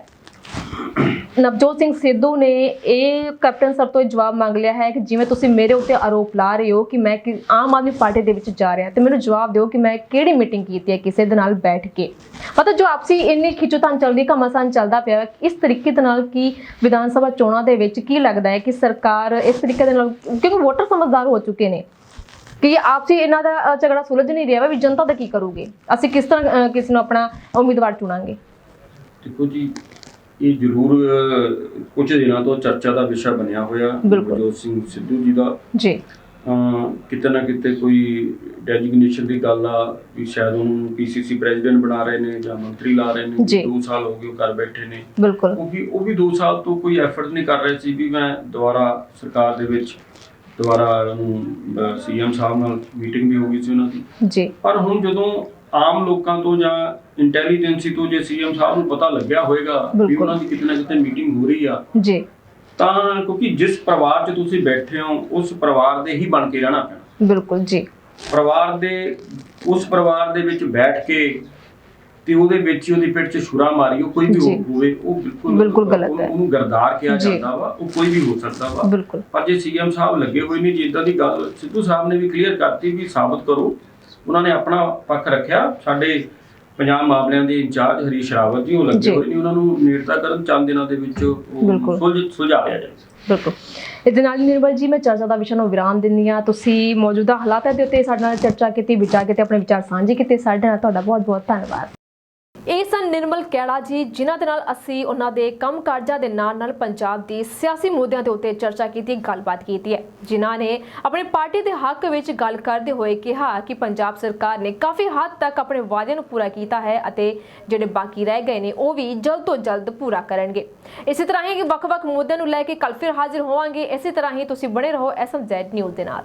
[SPEAKER 1] ਨਵਜੋਤ ਸਿੰਘ ਸਿੱਧੂ ਨੇ ਇਹ ਕੈਪਟਨ ਸਰ ਤੋਂ ਇਹ ਜਵਾਬ ਮੰਗ ਲਿਆ ਹੈ ਕਿ ਜਿਵੇਂ ਤੁਸੀਂ ਮੇਰੇ ਉੱਤੇ ਆਰੋਪ ਲਾ ਰਹੇ ਹੋ ਕਿ ਮੈਂ ਕਿ ਆਮ ਆਦਮੀ ਪਾਰਟੀ ਦੇ ਵਿੱਚ ਜਾ ਰਿਹਾ ਤੇ ਮੈਨੂੰ ਜਵਾਬ ਦਿਓ ਕਿ ਮੈਂ ਕਿਹੜੀ ਮੀਟਿੰਗ ਕੀਤੀ ਹੈ ਕਿਸੇ ਦੇ ਨਾਲ ਬੈਠ ਕੇ। ਮਤਲਬ ਜੋ ਆਪਸੀ ਇੰਨੀ ਖਿੱਚੋਤਾਣ ਚੱਲਦੀ ਘਮਾਸਾਨ ਚੱਲਦਾ ਪਿਆ ਇਸ ਤਰੀਕੇ ਦੇ ਨਾਲ ਕਿ ਵਿਧਾਨ ਸਭਾ ਚੋਣਾਂ ਦੇ ਵਿੱਚ ਕੀ ਲੱਗਦਾ ਹੈ ਕਿ ਸਰਕਾਰ ਇਸ ਤਰੀਕੇ ਦੇ ਨਾਲ ਕਿਉਂਕਿ ਵੋਟਰ ਸਮਝਦਾਰ ਹੋ ਚੁੱਕੇ ਨੇ ਕਿ ਆਪਸੀ ਇਹਨਾਂ ਦਾ ਝਗੜਾ ਸੁਲਝ ਨਹੀਂ ਰਿਹਾ ਵਾ ਵੀ ਜਨਤਾ ਦਾ ਕੀ ਕਰੂਗੇ? ਅਸੀਂ ਕਿਸ ਤਰ੍ਹਾਂ ਅ, ਕਿਸੇ ਨੂੰ ਆਪਣਾ ਉਮੀਦਵਾਰ ਚੁਣਾਂਗੇ?
[SPEAKER 2] ਦੇਖੋ ਜੀ ਇਹ ਜ਼ਰੂਰ ਕੁਝ ਦਿਨਾਂ ਤੋਂ ਚਰਚਾ ਦਾ ਵਿਸ਼ਾ ਬਣਿਆ ਹੋਇਆ।
[SPEAKER 1] ਬਿਲਕੁਲ।
[SPEAKER 2] ਨਵਜੋਤ ਸਿੰਘ ਸਿੱਧੂ ਜੀ ਦਾ।
[SPEAKER 1] ਜੀ।
[SPEAKER 2] ਅਹ, ਕਿਤੇ ਨਾ ਕਿਤੇ ਕੋਈ ਡੈਜਿਗਨੇਸ਼ਨ ਦੀ ਗੱਲ ਆ ਵੀ ਸ਼ਾਇਦ ਉਹਨੂੰ ਪੀਸੀਸੀ ਪ੍ਰੈਜ਼ੀਡੈਂਟ ਬਣਾ ਰਹੇ ਨੇ ਜਾਂ ਮੰਤਰੀ ਲਾ ਰਹੇ ਨੇ
[SPEAKER 1] ਜੀ।
[SPEAKER 2] 2 ਸਾਲ ਹੋ ਗਏ ਉਹ ਘਰ ਬੈਠੇ ਨੇ।
[SPEAKER 1] ਬਿਲਕੁਲ।
[SPEAKER 2] ਉਹ ਵੀ ਉਹ ਵੀ 2 ਸਾਲ ਤੋਂ ਕੋਈ ਐਫਰਟ ਨਹੀਂ ਕਰ ਰਹੇ ਸੀ ਵੀ ਮੈਂ ਦੁਬਾਰਾ ਸਰਕਾਰ ਦੇ ਵਿੱਚ ਦੁਬਾਰਾ ਉਹਨੂੰ ਸੀਐਮ ਸਾਹਿਬ ਨਾਲ ਮੀਟਿੰਗ ਵੀ ਹੋ ਗਈ ਸੀ ਉਹਨਾਂ ਦੀ।
[SPEAKER 1] ਜੀ।
[SPEAKER 2] ਪਰ ਹੁਣ ਜਦੋਂ ਆਮ ਲੋਕਾਂ ਤੋਂ ਜਾਂ ਇੰਟੈਲੀਜੈਂਸੀ ਤੋਂ ਜੇ ਸੀਐਮ ਸਾਹਿਬ ਨੂੰ ਪਤਾ ਲੱਗਿਆ ਹੋਵੇਗਾ ਵੀ। ਉਹਨਾਂ ਦੀ ਕਿਤੇ ਨਾ ਕਿਤੇ ਮੀਟਿੰਗ ਹੋ ਰਹੀ ਆ
[SPEAKER 1] ਜੀ
[SPEAKER 2] ਤਾਂ ਕਿਉਂਕਿ ਜਿਸ ਪਰਿਵਾਰ 'ਚ ਤੁਸੀਂ ਬੈਠੇ ਹੋ ਉਸ ਪਰਿਵਾਰ ਦੇ ਹੀ ਬਣ ਕੇ ਰਹਿਣਾ ਪੈਣਾ
[SPEAKER 1] ਬਿਲਕੁਲ ਜੀ
[SPEAKER 2] ਪਰਿਵਾਰ ਦੇ ਉਸ ਪਰਿਵਾਰ ਦੇ ਵਿੱਚ ਬੈਠ ਕੇ ਤੇ ਉਹਦੇ ਵਿੱਚ ਹੀ ਉਹਦੀ ਪਿੱਠ 'ਚ ਛੁਰਾ ਮਾਰੀ ਉਹ ਕੋਈ ਵੀ
[SPEAKER 1] ਜੀ।
[SPEAKER 2] ਹੋਵੇ ਉਹ ਬਿਲਕੁਲ
[SPEAKER 1] ਬਿਲਕੁਲ ਗਲਤ ਹੈ।
[SPEAKER 2] ਉਹਨੂੰ ਗਰਦਾਰ ਕਿਹਾ
[SPEAKER 1] ਜੀ।
[SPEAKER 2] ਜਾਂਦਾ ਵਾ ਉਹ ਕੋਈ ਵੀ ਹੋ ਸਕਦਾ ਵਾ
[SPEAKER 1] ਬਿਲਕੁਲ
[SPEAKER 2] ਪਰ ਜੇ ਸੀਐਮ ਸਾਹਿਬ ਲੱਗੇ ਹੋਏ ਨੇ ਜਿੱਦਾਂ ਦੀ ਗੱਲ ਸਿੱਧੂ ਸਾਹਿਬ ਨੇ ਵੀ ਕਲੀਅਰ ਕਰਤੀ ਵੀ ਸਾਬਤ ਕਰੋ ਉਹਨਾਂ ਨੇ ਆਪਣਾ ਪੱਖ ਰੱਖਿਆ। ਸਾਡੇ ਪੰਜਾਬ ਮਾਮਲਿਆਂ ਦੇ ਇੰਚਾਰਜ ਹਰੀਸ਼ ਰਾਵਤ ਜੀ ਉਹ ਲੱਗੇ। ਹੋਏ ਨੇ ਉਹਨਾਂ ਨੂੰ ਨੇੜਤਾ ਕਰਨ ਚੰਦ ਦਿਨਾਂ ਦੇ ਵਿੱਚ ਉਹ। ਸੁਲਝ ਸੁਲਝਾਇਆ ਜਾਏ।
[SPEAKER 1] ਬਿਲਕੁਲ। ਇਹਦੇ ਨਾਲ ਨਿਰਮਲ ਜੀ ਮੈਂ ਚਰਚਾ ਦਾ ਵਿਸ਼ਾ ਨੂੰ ਵਿਰਾਮ ਦਿੰਦੀ ਹਾਂ। ਤੁਸੀਂ ਮੌਜੂਦਾ ਹਾਲਾਤਾਂ ਦੇ ਉੱਤੇ ਸਾਡੇ ਨਾਲ ਚਰਚਾ ਕੀਤੀ ਵਿਚਾਰ ਕੀਤੇ ਆਪਣੇ ਵਿਚਾਰ ਸਾਂਝੇ ਕੀਤੇ। ਸਾਡੇ ਨਾਲ ਤੁਹਾਡਾ ਬਹੁਤ ਬਹੁਤ ਧੰਨਵਾਦ। ਇਹ ਸਨ ਨਿਰਮਲ ਕੈੜਾ ਜੀ, ਜਿਨ੍ਹਾਂ ਦੇ ਨਾਲ ਅਸੀਂ ਉਹਨਾਂ ਦੇ ਕੰਮ ਕਾਰਜਾਂ ਦੇ ਨਾਲ ਨਾਲ ਪੰਜਾਬ ਦੀ ਸਿਆਸੀ ਮੁੱਦਿਆਂ ਦੇ ਉੱਤੇ ਚਰਚਾ ਕੀਤੀ, ਗੱਲਬਾਤ ਕੀਤੀ ਹੈ। ਜਿਨ੍ਹਾਂ ਨੇ ਆਪਣੀ ਪਾਰਟੀ ਦੇ ਹੱਕ ਵਿੱਚ ਗੱਲ ਕਰਦੇ ਹੋਏ ਕਿਹਾ ਕਿ ਪੰਜਾਬ ਸਰਕਾਰ ਨੇ ਕਾਫੀ ਹੱਦ ਤੱਕ ਆਪਣੇ ਵਾਅਦਿਆਂ ਨੂੰ ਪੂਰਾ ਕੀਤਾ ਹੈ ਅਤੇ ਜਿਹੜੇ ਬਾਕੀ ਰਹਿ ਗਏ ਨੇ, ਉਹ ਵੀ ਜਲਦ ਤੋਂ ਜਲਦ ਪੂਰਾ ਕਰਨਗੇ। ਇਸੇ ਤਰ੍ਹਾਂ ਹੀ ਵੱਖ-ਵੱਖ ਮੁੱਦਿਆਂ ਨੂੰ ਲੈ ਕੇ ਕੱਲ ਫਿਰ ਹਾਜ਼ਰ ਹੋਵਾਂਗੇ। ਇਸੇ ਤਰ੍ਹਾਂ ਹੀ ਤੁਸੀਂ ਬਣੇ ਰਹੋ ਐਸਐਮਜ਼ੈਡ ਨਿਊਜ਼ ਦੇ ਨਾਲ।